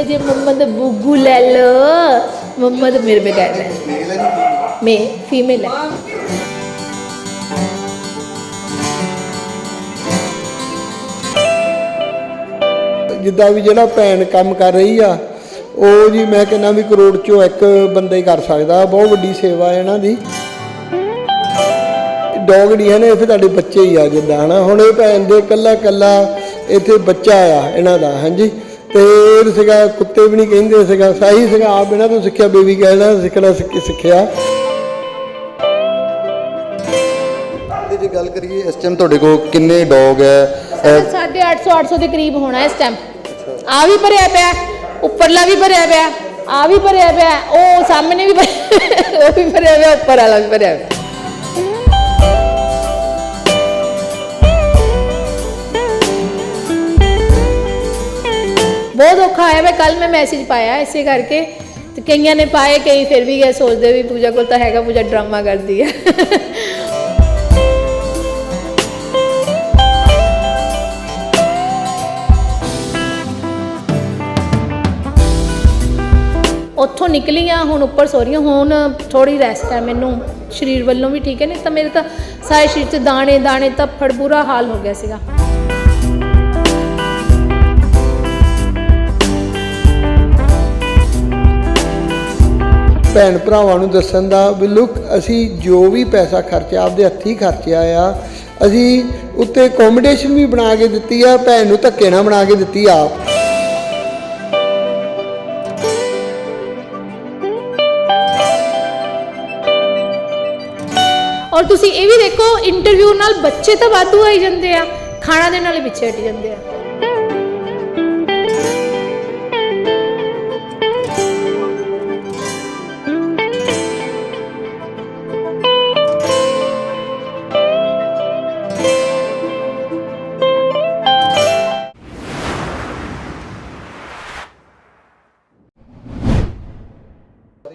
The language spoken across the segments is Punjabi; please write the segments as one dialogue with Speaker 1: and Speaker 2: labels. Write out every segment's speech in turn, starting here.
Speaker 1: ಅಜ್ಜಿ ಮೊಮ್ಮದ ಬುಗ್ಗುಲಲ್ಲ ಮೊಮ್ಮದ ಮಿರ್ಬೇಕಾದ್ರೆ ಮೇ ಫೀಮೇಲ್
Speaker 2: ਜਿੱਦਾਂ ਵੀ ਜਿਹੜਾ ਭੈਣ ਕੰਮ ਕਰ ਰਹੀ ਆ, ਉਹ ਜੀ ਮੈਂ ਕਹਿੰਦਾ ਵੀ ਕਰੋੜ ਚੋਂ ਇੱਕ ਬੰਦੇ ਕਰ ਸਕਦਾ, ਬਹੁਤ ਵੱਡੀ ਸੇਵਾ ਹੈ ਇਹਨਾਂ ਦੀ। ਡੌਗ ਨਹੀਂ ਹੈ ਨੇ ਫਿਰ ਤੁਹਾਡੇ ਬੱਚੇ ਹੀ ਆ ਜਿੱਦਾਂ, ਹਨਾ? ਹੁਣ ਇਹ ਭੈਣ ਦੇ ਕੱਲਾ ਕੱਲਾ ਇੱਥੇ ਬੱਚਾ ਆ, ਇਹਨਾਂ ਦਾ, ਹਾਂਜੀ? ਤੇ ਇਹ ਸੀਗਾ ਕੁੱਤੇ ਵੀ ਨਹੀਂ ਕਹਿੰਦੇ ਸੀਗਾ ਸਾਹੀ ਸੀਗਾ ਆਪ ਇਹਨਾਂ ਤੋਂ ਸਿੱਖਿਆ ਬੇਬੀ ਕਹਿਣਾ ਸਿੱਖਣਾ ਸਿੱਖ- ਸਿੱਖਿਆ।
Speaker 3: ਜੇ ਗੱਲ ਕਰੀਏ ਇਸ ਟਾਈਮ ਤੁਹਾਡੇ ਕੋਲ ਕਿੰਨੇ ਡੌਗ ਹੈ? ਅਹ,
Speaker 1: ਸਾਢੇ 800 800 ਦੇ ਕਰੀਬ ਹੋਣਾ ਇਸ ਟਾਈਮ ਆ ਵੀ ਭਰਿਆ ਪਿਆ ਉੱਪਰਲਾ ਵੀ ਭਰਿਆ ਪਿਆ ਆ ਵੀ ਭਰਿਆ ਪਿਆ ਉਹ ਸਾਹਮਣੇ ਵੀ ਭਰਿਆ- ਉਹ ਵੀ ਭਰਿਆ ਪਿਆ ਉੱਪਰ ਵਾਲਾ ਵੀ ਭਰਿਆ ਪਿਆ। ਬਹੁਤ ਔਖਾ ਆਇਆ ਵੇ ਕੱਲ ਮੈਂ ਮੈਸੇਜ ਪਾਇਆ ਇਸੇ ਕਰਕੇ ਤੇ ਕਈਆਂ ਨੇ ਪਾਏ, ਕਈ ਫਿਰ ਵੀ ਗਏ, ਸੋਚਦੇ ਵੀ ਪੂਜਾ ਕੋਲ ਤਾਂ ਹੈਗਾ, ਪੂਜਾ ਡਰਾਮਾ ਕਰਦੀ ਹੈ ਉੱਥੋਂ ਨਿਕਲੀ ਆ ਹੁਣ ਉੱਪਰ ਸੋ ਰਹੀ ਹਾਂ ਹੁਣ ਥੋੜੀ ਰੈਸਟ ਹੈ ਮੈਨੂੰ, ਸਰੀਰ ਵੱਲੋਂ ਵੀ ਠੀਕ ਹੈ, ਨਹੀਂ ਤਾਂ ਮੇਰੇ ਤਾਂ ਸਾਰੇ ਸਰੀਰ 'ਚ ਦਾਣੇ ਦਾਣੇ ਤਾਂ ਫੜ ਬੁਰਾ ਹਾਲ ਹੋ ਗਿਆ ਸੀਗਾ।
Speaker 2: ਭੈਣ ਭਰਾਵਾਂ ਨੂੰ ਦੱਸਣ ਦਾ ਵੀ ਲੁੱਕ ਅਸੀਂ ਜੋ ਵੀ ਪੈਸਾ ਖਰਚਿਆ, ਆਪਦੇ ਹੱਥੀਂ ਖਰਚਿਆ ਆ, ਅਸੀਂ ਉੱਤੇ ਅਕੋਮੋਡੇਸ਼ਨ ਵੀ ਬਣਾ ਕੇ ਦਿੱਤੀ ਆ, ਭੈਣ ਨੂੰ ਧੱਕੇ ਨਾਲ ਬਣਾ ਕੇ ਦਿੱਤੀ ਆਪ
Speaker 1: ਔਰ ਤੁਸੀਂ ਇਹ ਵੀ ਦੇਖੋ ਇੰਟਰਵਿਊ ਨਾਲ ਬੱਚੇ ਤਾਂ ਵਾਧੂ ਆਈ ਜਾਂਦੇ ਆ, ਖਾਣਾ ਦੇਣ ਵਾਲੇ ਪਿੱਛੇ ਹਟ ਜਾਂਦੇ ਆ।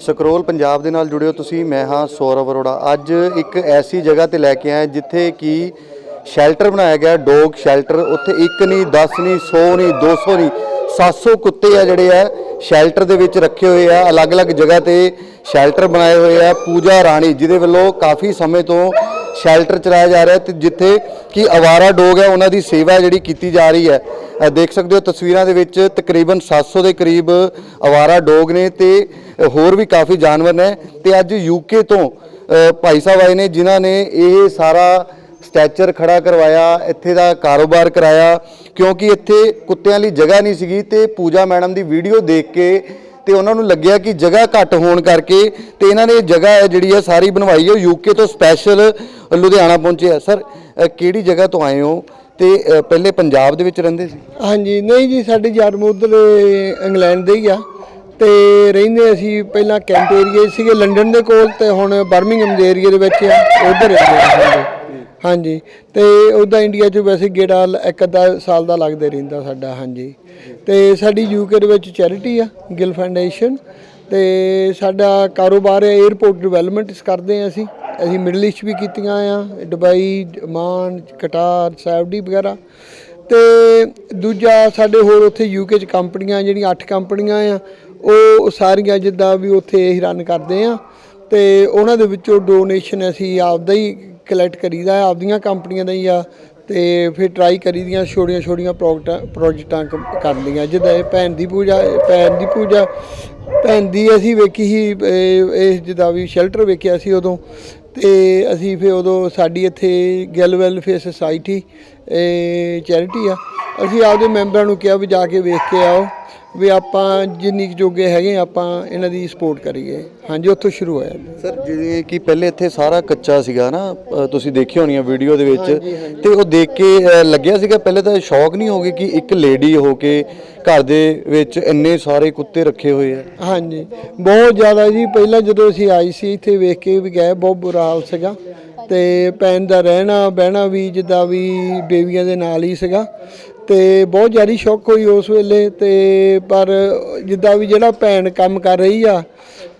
Speaker 3: ਸਕਰੋਲ ਪੰਜਾਬ ਦੇ ਨਾਲ ਜੁੜਿਓ ਤੁਸੀਂ, ਮੈਂ ਹਾਂ ਸੌਰਵ ਅਰੋੜਾ। ਅੱਜ ਇੱਕ ਐਸੀ ਜਗ੍ਹਾ ਤੇ ਲੈ ਕੇ ਆਏ ਜਿੱਥੇ ਕਿ ਸ਼ੈਲਟਰ ਬਣਾਇਆ ਗਿਆ, ਡੌਗ ਸ਼ੈਲਟਰ। ਉੱਥੇ ਇੱਕ ਨਹੀਂ 10 ਨਹੀਂ 100 ਨਹੀਂ 200 ਨਹੀਂ 700 ਕੁੱਤੇ ਆ ਜਿਹੜੇ ਆ, ਸ਼ੈਲਟਰ ਦੇ ਵਿੱਚ ਰੱਖੇ ਹੋਏ ਆ। ਅਲੱਗ-ਅਲੱਗ ਜਗ੍ਹਾ ਤੇ ਸ਼ੈਲਟਰ ਬਣਾਏ ਹੋਏ ਆ, ਪੂਜਾ ਰਾਣੀ, ਜਿਹਦੇ ਵੱਲੋਂ ਕਾਫੀ ਸਮੇਂ ਤੋਂ ਸ਼ੈਲਟਰ ਚਲਾਇਆ ਜਾ ਰਿਹਾ ਤੇ ਜਿੱਥੇ ਕਿ ਅਵਾਰਾ ਡੋਗ ਹੈ, ਉਹਨਾਂ ਦੀ ਸੇਵਾ ਜਿਹੜੀ ਕੀਤੀ ਜਾ ਰਹੀ ਹੈ। ਦੇਖ ਸਕਦੇ ਹੋ ਤਸਵੀਰਾਂ ਦੇ ਵਿੱਚ ਤਕਰੀਬਨ 700 ਦੇ ਕਰੀਬ ਅਵਾਰਾ ਡੋਗ ਨੇ ਤੇ ਹੋਰ ਵੀ ਕਾਫੀ ਜਾਨਵਰ ਨੇ ਤੇ ਅੱਜ ਯੂਕੇ ਤੋਂ ਭਾਈ ਸਾਹਿਬ ਆਏ ਨੇ ਜਿਨ੍ਹਾਂ ਨੇ ਇਹ ਸਾਰਾ ਸਟੈਚਰ ਖੜਾ ਕਰਵਾਇਆ, ਇੱਥੇ ਦਾ ਕਾਰੋਬਾਰ ਕਰਾਇਆ ਕਿਉਂਕਿ ਇੱਥੇ ਕੁੱਤਿਆਂ ਲਈ ਜਗ੍ਹਾ ਨਹੀਂ ਸੀਗੀ ਤੇ ਪੂਜਾ ਮੈਡਮ ਦੀ ਵੀਡੀਓ ਦੇਖ ਕੇ ਤੇ ਉਹਨਾਂ ਨੂੰ ਲੱਗਿਆ ਕਿ ਜਗ੍ਹਾ ਘੱਟ ਹੋਣ ਕਰਕੇ ਤੇ ਇਹਨਾਂ ਨੇ ਜਗ੍ਹਾ ਹੈ ਜਿਹੜੀ ਹੈ ਸਾਰੀ ਬਣਵਾਈ ਹੈ ਯੂਕੇ ਤੋਂ ਸਪੈਸ਼ਲ ਲੁਧਿਆਣਾ ਪਹੁੰਚੇ ਆ। ਸਰ ਕਿਹੜੀ ਜਗ੍ਹਾ ਤੋਂ ਆਏ ਹੋ? ਤੇ ਪਹਿਲੇ ਪੰਜਾਬ ਦੇ ਵਿੱਚ ਰਹਿੰਦੇ ਸੀ?
Speaker 2: ਹਾਂਜੀ, ਨਹੀਂ ਜੀ, ਸਾਡੀ ਜਨਮ ਉਧਰ ਇੰਗਲੈਂਡ ਦੇ ਹੀ ਆ। ਤੇ ਰਹਿੰਦੇ ਅਸੀਂ ਪਹਿਲਾਂ ਕੈਂਟ ਏਰੀਏ ਸੀਗੇ, ਲੰਡਨ ਦੇ ਕੋਲ ਤੇ ਹੁਣ ਬਰਮਿੰਗਮ ਦੇ ਏਰੀਏ ਦੇ ਵਿੱਚ ਆ, ਉਧਰ ਰਹਿੰਦੇ ਆ। ਹਾਂਜੀ। ਹਾਂਜੀ ਤੇ ਉਹਦਾ ਇੰਡੀਆ 'ਚ ਵੈਸੇ ਗੇੜਾ ਇੱਕ ਅੱਧਾ ਸਾਲ ਦਾ ਲੱਗਦੇ ਰਹਿੰਦਾ ਸਾਡਾ, ਹਾਂਜੀ। ਤੇ ਸਾਡੀ ਯੂਕੇ ਦੇ ਵਿੱਚ ਚੈਰਿਟੀ ਆ, ਗਿਲ ਫਾਊਂਡੇਸ਼ਨ ਤੇ ਸਾਡਾ ਕਾਰੋਬਾਰ ਹੈ 에어ਪੋਰਟ ਡਿਵੈਲਪਮੈਂਟਸ ਕਰਦੇ ਆ ਅਸੀਂ। ਅਸੀਂ ਮਿਡਲ ਈਸਟ ਵੀ ਕੀਤੀਆਂ ਆ ਦੁਬਈ ਮਾਨ ਕਟਾਰ ਸਾਊਦੀ ਵਗੈਰਾ। ਤੇ ਦੂਜਾ ਸਾਡੇ ਹੋਰ ਉੱਥੇ ਯੂਕੇ ਚ ਕੰਪਨੀਆਂ, ਜਿਹੜੀਆਂ 8 ਕੰਪਨੀਆਂ ਆ, ਉਹ ਸਾਰੀਆਂ ਜਿੱਦਾਂ ਵੀ ਉੱਥੇ ਅਸੀਂ ਰਨ ਕਰਦੇ ਆ। ਤੇ ਉਹਨਾਂ ਦੇ ਵਿੱਚੋਂ ਡੋਨੇਸ਼ਨ ਅਸੀਂ ਆਪਦਾ ਹੀ ਕਲੈਕਟ ਕਰੀਦਾ ਆ, ਆਪਦੀਆਂ ਕੰਪਨੀਆਂ ਦਾ ਹੀ ਆ ਤੇ ਫਿਰ ਟਰਾਈ ਕਰੀਦੀਆਂ ਛੋਟੀਆਂ ਛੋਟੀਆਂ ਪ੍ਰੋਜੈਕਟਾਂ ਪ੍ਰੋਜੈਕਟਾਂ ਕ- ਕਰਦੀਆਂ ਜਿੱਦਾਂ ਇਹ ਭੈਣ ਦੀ ਪੂਜਾ ਭੈਣ ਦੀ ਪੂਜਾ ਭੈਣ ਦੀ ਅਸੀਂ ਵੇਖੀ ਸੀ ਇਹ ਜਿੱਦਾਂ ਵੀ ਸ਼ੈਲਟਰ ਵੇਖਿਆ ਸੀ ਉਦੋਂ ਤੇ ਅਸੀਂ ਫਿਰ ਉਦੋਂ ਸਾਡੀ ਇੱਥੇ ਗਿੱਲ ਵੈਲਫੇਅਰ ਸੁਸਾਇਟੀ ਚੈਰਿਟੀ ਆ। ਅਸੀਂ ਆਪਦੇ ਮੈਂਬਰਾਂ ਨੂੰ ਕਿਹਾ ਵੀ ਜਾ ਕੇ ਵੇਖ ਕੇ ਆਓ। ਵੀ ਆਪਾਂ ਜਿੰਨੀ ਕੁ ਜੋਗੇ ਹੈਗੇ ਆਪਾਂ ਇਹਨਾਂ ਦੀ ਸਪੋਰਟ ਕਰੀਏ। ਹਾਂਜੀ ਉੱਥੋਂ ਸ਼ੁਰੂ ਹੋਇਆ।
Speaker 3: ਸਰ ਜਿਵੇਂ ਕਿ ਪਹਿਲੇ ਇੱਥੇ ਸਾਰਾ ਕੱਚਾ ਸੀਗਾ ਨਾ ਅ, ਤੁਸੀਂ ਦੇਖੀ ਹੋਣੀ ਆ ਵੀਡੀਓ ਦੇ ਵਿੱਚ। ਤੇ ਉਹ ਦੇਖ ਕੇ ਅ, ਲੱਗਿਆ ਸੀਗਾ ਪਹਿਲੇ ਤਾਂ ਸ਼ੌਕ ਨਹੀਂ ਹੋ ਗਏ ਕਿ ਇੱਕ ਲੇਡੀ ਹੋ ਕੇ ਘਰ ਦੇ ਵਿੱਚ ਇੰਨੇ ਸਾਰੇ ਕੁੱਤੇ ਰੱਖੇ ਹੋਏ ਆ।
Speaker 2: ਹਾਂਜੀ। ਬਹੁਤ ਜ਼ਿਆਦਾ ਜੀ ਪਹਿਲਾਂ ਜਦੋਂ ਅਸੀਂ ਆਈ ਸੀ ਇੱਥੇ ਵੇਖ ਕੇ ਵੀ ਗਏ ਬਹੁਤ ਬੁਰਾ ਹਾਲ ਸੀਗਾ। ਤੇ ਪੈਨ ਦਾ ਰਹਿਣਾ ਬਹਿਣਾ ਵੀ ਜਿੱਦਾਂ ਵੀ ਬੇਬੀਆਂ ਦੇ ਨਾਲ ਹੀ ਸੀਗਾ। ਤੇ ਬਹੁਤ ਜ਼ਿਆਦਾ ਸ਼ੌਕ ਹੋਈ ਉਸ ਵੇਲੇ ਤੇ ਪਰ ਜਿੱਦਾਂ ਵੀ ਜਿਹੜਾ ਭੈਣ ਕੰਮ ਕਰ ਰਹੀ ਆ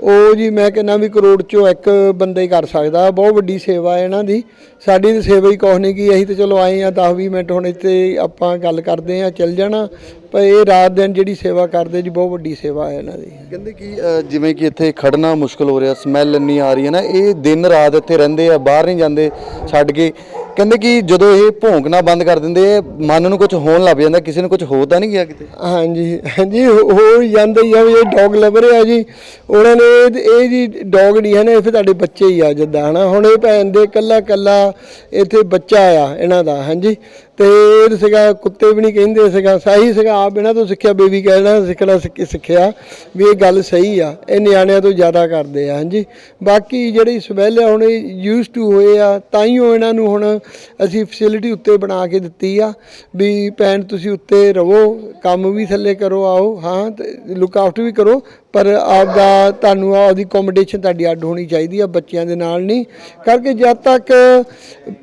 Speaker 2: ਉਹ ਜੀ ਮੈਂ ਕਹਿੰਦਾ ਵੀ ਕਰੋੜ ਚੋਂ ਇੱਕ ਬੰਦਾ ਹੀ ਕਰ ਸਕਦਾ ਬਹੁਤ ਵੱਡੀ ਸੇਵਾ ਹੈ ਇਹਨਾਂ ਦੀ। ਸਾਡੀ ਤਾਂ ਸੇਵਾ ਹੀ ਕੁਛ ਨਹੀਂ ਕੀ ਅਸੀਂ ਤਾਂ ਚਲੋ ਆਏ ਆ 10 20 ਮਿੰਟ ਹੁਣ ਇੱਥੇ ਆਪਾਂ ਗੱਲ ਕਰਦੇ ਆ ਚੱਲ ਜਾਣਾ। ਪਰ ਇਹ ਰਾਤ ਦਿਨ ਜਿਹੜੀ ਸੇਵਾ ਕਰਦੇ ਜੀ ਬਹੁਤ ਵੱਡੀ ਸੇਵਾ ਹੈ ਇਹਨਾਂ ਦੀ।
Speaker 3: ਕਹਿੰਦੇ ਕਿ ਅ, ਜਿਵੇਂ ਕਿ ਇੱਥੇ ਖੜਨਾ ਮੁਸ਼ਕਲ ਹੋ ਰਿਹਾ ਸਮੈਲ ਇੰਨੀ ਆ ਰਹੀ ਹੈ ਨਾ ਇਹ ਦਿਨ ਰਾਤ ਇੱਥੇ ਰਹਿੰਦੇ ਆ ਬਾਹਰ ਨਹੀਂ ਜਾਂਦੇ ਛੱਡ ਕੇ ਕਹਿੰਦੇ ਕਿ ਜਦੋਂ ਇਹ ਭੌਂਕਣਾ ਬੰਦ ਕਰ ਦਿੰਦੇ ਆ ਮਨ ਨੂੰ ਕੁਝ ਹੋਣ ਲੱਗ ਜਾਂਦਾ, ਕਿਸੇ ਨੂੰ ਕੁਝ ਹੋ ਤਾਂ ਨਹੀਂ ਗਿਆ ਕਿਤੇ?
Speaker 2: ਹਾਂਜੀ ਹਾਂਜੀ, ਹੋ ਜਾਂਦਾ ਹੀ ਆ ਵੀ ਇਹ ਡੌਗ ਲਵਰ ਆ ਜੀ। ਉਹਨਾਂ ਨੇ ਇਹ ਇਹ ਜੀ ਡੌਗ ਨਹੀਂ ਹੈ ਨਾ, ਇਹ ਫਿਰ ਤੁਹਾਡੇ ਬੱਚੇ ਹੀ ਆ ਜਿੱਦਾਂ, ਹਨਾ? ਹੁਣ ਇਹ ਭੈਣ ਦੇ ਕੱਲਾ ਕੱਲਾ ਇੱਥੇ ਬੱਚਾ ਆ, ਇਹਨਾਂ ਦਾ, ਹਾਂਜੀ? ਤੇ ਇਹ ਸੀਗਾ, ਕੁੱਤੇ ਵੀ ਨਹੀਂ ਕਹਿੰਦੇ ਸੀਗਾ, ਸਹੀ ਸੀਗਾ, ਆਪ ਇਹਨਾਂ ਤੋਂ ਸਿੱਖਿਆ, ਬੇਬੀ ਕਹਿਣਾ ਸਿੱਖਣਾ, ਸਿੱਖ- ਸਿੱਖਿਆ ਵੀ ਇਹ ਗੱਲ ਸਹੀ ਆ, ਇਹ ਨਿਆਣਿਆਂ ਤੋਂ ਜ਼ਿਆਦਾ ਕਰਦੇ ਆ, ਹਾਂਜੀ। ਬਾਕੀ ਜਿਹੜੀ ਸਮੈਲ ਆ, ਹੁਣ ਯੂਜ਼ ਟੂ ਹੋਏ ਆ ਤਾਂ ਹੀ ਉਹ ਇਹਨਾਂ ਨੂੰ ਹੁਣ ਅਸੀਂ ਫੈਸਿਲਿਟੀ ਉੱਤੇ ਬਣਾ ਕੇ ਦਿੱਤੀ ਆ, ਵੀ ਭੈਣ ਤੁਸੀਂ ਉੱਤੇ ਰਵੋ, ਕੰਮ ਵੀ ਥੱਲੇ ਕਰੋ, ਆਓ, ਹਾਂ, ਤੇ ਲੁੱਕ ਆਫਟਰ ਵੀ ਕਰੋ ਪਰ ਆਪਦਾ ਤੁਹਾਨੂੰ ਆਪਦੀ ਅਕੋਮੋਡੇਸ਼ਨ ਤੁਹਾਡੀ ਅੱਡ ਹੋਣੀ ਚਾਹੀਦੀ ਆ ਬੱਚਿਆਂ ਦੇ ਨਾਲ ਨਹੀਂ। ਕਰਕੇ ਜਦ ਤੱਕ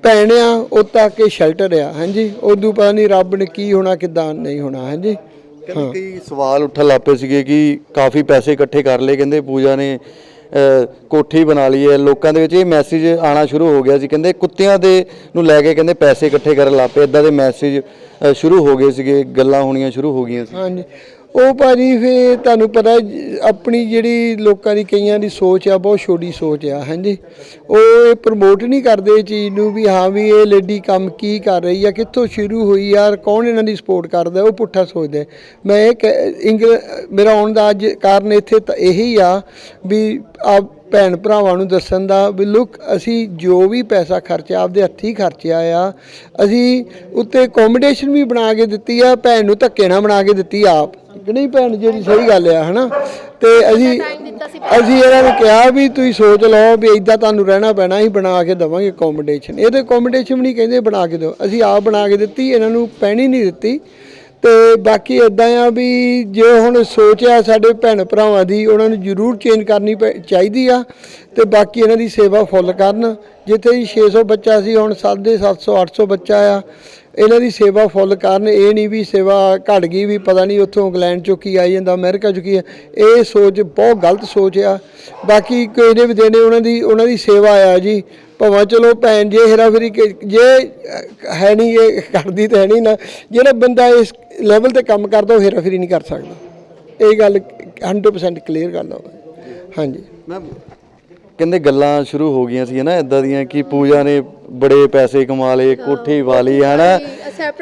Speaker 2: ਭੈਣ ਆ ਉਦ ਤੱਕ ਇਹ ਸ਼ੈਲਟਰ ਆ ਹਾਂਜੀ। ਉਦੋਂ ਪਤਾ ਨਹੀਂ ਰੱਬ ਨੇ ਕੀ ਹੋਣਾ ਕਿਦਾਂ ਨਹੀਂ ਹੋਣਾ ਹਾਂਜੀ।
Speaker 3: ਕਈ ਸਵਾਲ ਉੱਠਣ ਲੱਪੇ ਸੀਗੇ ਕਿ ਕਾਫੀ ਪੈਸੇ ਇਕੱਠੇ ਕਰ ਲਏ ਕਹਿੰਦੇ ਪੂਜਾ ਨੇ ਕੋਠੀ ਬਣਾ ਲਈ ਹੈ। ਲੋਕਾਂ ਦੇ ਵਿੱਚ ਇਹ ਮੈਸੇਜ ਆਣਾ ਸ਼ੁਰੂ ਹੋ ਗਿਆ ਸੀ। ਕਹਿੰਦੇ ਕੁੱਤਿਆਂ ਦੇ ਨੂੰ ਲੈ ਕੇ ਕਹਿੰਦੇ ਪੈਸੇ ਇਕੱਠੇ ਕਰਨ ਲੱਪੇ ਇਦਾਂ ਦੇ ਮੈਸੇਜ ਸ਼ੁਰੂ ਹੋ ਗਏ ਸੀਗੇ ਗੱਲਾਂ ਹੋਣੀਆਂ ਸ਼ੁਰੂ ਹੋ ਗਈਆਂ ਸੀ।
Speaker 2: ਹਾਂਜੀ। ਉਹ ਭਾਜੀ ਫੇ ਤੁਹਾਨੂੰ ਪਤਾ ਆਪਣੀ ਜਿਹੜੀ ਲੋਕਾਂ ਦੀ ਕਈਆਂ ਦੀ ਸੋਚ ਆ, ਬਹੁਤ ਛੋਟੀ ਸੋਚ ਆ, ਹਾਂਜੀ। ਉਹ ਇਹ ਪ੍ਰਮੋਟ ਨਹੀਂ ਕਰਦੇ ਇਹ ਚੀਜ਼ ਨੂੰ ਵੀ ਹਾਂ ਵੀ ਇਹ ਲੇਡੀ ਕੰਮ ਕੀ ਕਰ ਰਹੀ ਆ, ਕਿੱਥੋਂ ਸ਼ੁਰੂ ਹੋਈ ਆ, ਕੌਣ ਇਹਨਾਂ ਦੀ ਸਪੋਰਟ ਕਰਦਾ, ਉਹ ਪੁੱਠਾ ਸੋਚਦੇ। ਮੈਂ ਇਹ ਕਹਿ- ਇੰਗਲ, ਮੇਰਾ ਆਉਣ ਦਾ ਅੱਜ ਕਾਰਨ ਇੱਥੇ ਤਾਂ ਇਹੀ ਆ ਵੀ ਆ ਭੈਣ ਭਰਾਵਾਂ ਨੂੰ ਦੱਸਣ ਦਾ ਵੀ ਲੁੱਕ ਅਸੀਂ ਜੋ ਵੀ ਪੈਸਾ ਖਰਚਿਆ ਆਪਦੇ ਹੱਥੀਂ ਖਰਚਿਆ ਆ। ਅਸੀਂ ਉੱਤੇ ਅਕੋਮੋਡੇਸ਼ਨ ਵੀ ਬਣਾ ਕੇ ਦਿੱਤੀ ਆ ਭੈਣ ਨੂੰ ਧੱਕੇ ਨਾਲ ਬਣਾ ਕੇ ਦਿੱਤੀ ਆਪ। ਕਿ ਨਹੀਂ ਭੈਣ ਜਿਹੜੀ ਸਹੀ ਗੱਲ ਆ ਹਨਾ? ਤੇ ਅਸੀਂ ਅਸੀਂ ਇਹਨਾਂ ਨੂੰ ਕਿਹਾ ਵੀ ਤੁਸੀਂ ਸੋਚ ਲਓ ਵੀ ਇਦਾਂ ਤੁਹਾਨੂੰ ਰਹਿਣਾ ਪੈਣਾ ਅਸੀਂ ਬਣਾ ਕੇ ਦੇਵਾਂਗੇ ਅਕੋਮੋਡੇਸ਼ਨ ਇਹਦੇ ਅਕੋਮੋਡੇਸ਼ਨ ਵੀ ਨਹੀਂ ਕਹਿੰਦੇ ਬਣਾ ਕੇ ਦਿਓ। ਅਸੀਂ ਆਪ ਬਣਾ ਕੇ ਦਿੱਤੀ ਇਹਨਾਂ ਨੂੰ ਪੈਣੀ ਨਹੀਂ ਦਿੱਤੀ। ਤੇ ਬਾਕੀ ਇਦਾਂ ਆ ਵੀ ਜੇ ਹੁਣ ਸੋਚ ਆ ਸਾਡੇ ਭੈਣ ਭਰਾਵਾਂ ਦੀ, ਉਹਨਾਂ ਨੂੰ ਜ਼ਰੂਰ ਚੇਂਜ ਕਰਨੀ ਪੈ- ਚਾਹੀਦੀ ਆ ਤੇ ਬਾਕੀ ਇਹਨਾਂ ਦੀ ਸੇਵਾ ਫੁੱਲ ਕਰਨ। ਜਿੱਥੇ ਜੀ 600 ਬੱਚਾ ਸੀ, ਹੁਣ 750 800 ਬੱਚਾ ਆ, ਇਹਨਾਂ ਦੀ ਸੇਵਾ ਫੁੱਲ ਕਰਨ। ਇਹ ਨਹੀਂ ਵੀ ਸੇਵਾ ਘਟ ਗਈ ਵੀ ਪਤਾ ਨਹੀਂ ਉੱਥੋਂ ਇੰਗਲੈਂਡ ਚੋਂ ਕੀ ਆਈ ਜਾਂਦਾ, ਅਮਰੀਕਾ ਚੋਂ ਕੀ ਆ। ਇਹ ਸੋਚ, ਬਹੁਤ ਗਲਤ ਸੋਚ ਆ। ਬਾਕੀ ਕੋਈ ਨੇ ਵੀ ਦੇਣੇ, ਉਹਨਾਂ ਦੀ ਉਹਨਾਂ ਦੀ ਸੇਵਾ ਆ ਜੀ। ਭਾਵੇਂ ਚਲੋ ਭੈਣ ਜੇ ਹੇਰਾਫੇਰੀ ਜੇ ਹੈ ਨਹੀਂ, ਇਹ ਕਰਦੀ ਤਾਂ ਹੈ ਨਹੀਂ ਨਾ। ਜਿਹੜਾ ਬੰਦਾ ਇਸ ਲੈਵਲ ਤੇ ਕੰਮ ਕਰਦਾ, ਉਹ ਹੇਰਾਫੇਰੀ ਨਹੀਂ ਕਰ ਸਕਦਾ। ਇਹ ਗੱਲ 100% ਕਲੀਅਰ ਗੱਲ ਆ। ਹਾਂਜੀ।
Speaker 3: ਮੈਂ ਕਹਿੰਦੇ ਗੱਲਾਂ ਸ਼ੁਰੂ ਹੋ ਗਈਆਂ ਸੀ ਨਾ ਇਦਾਂ ਦੀਆਂ ਕਿ ਪੂਜਾ ਨੇ ਬੜੇ ਪੈਸੇ ਕਮਾ ਲਏ ਕੋਠੀ ਵਾਲੀ ਹੈ ਨਾ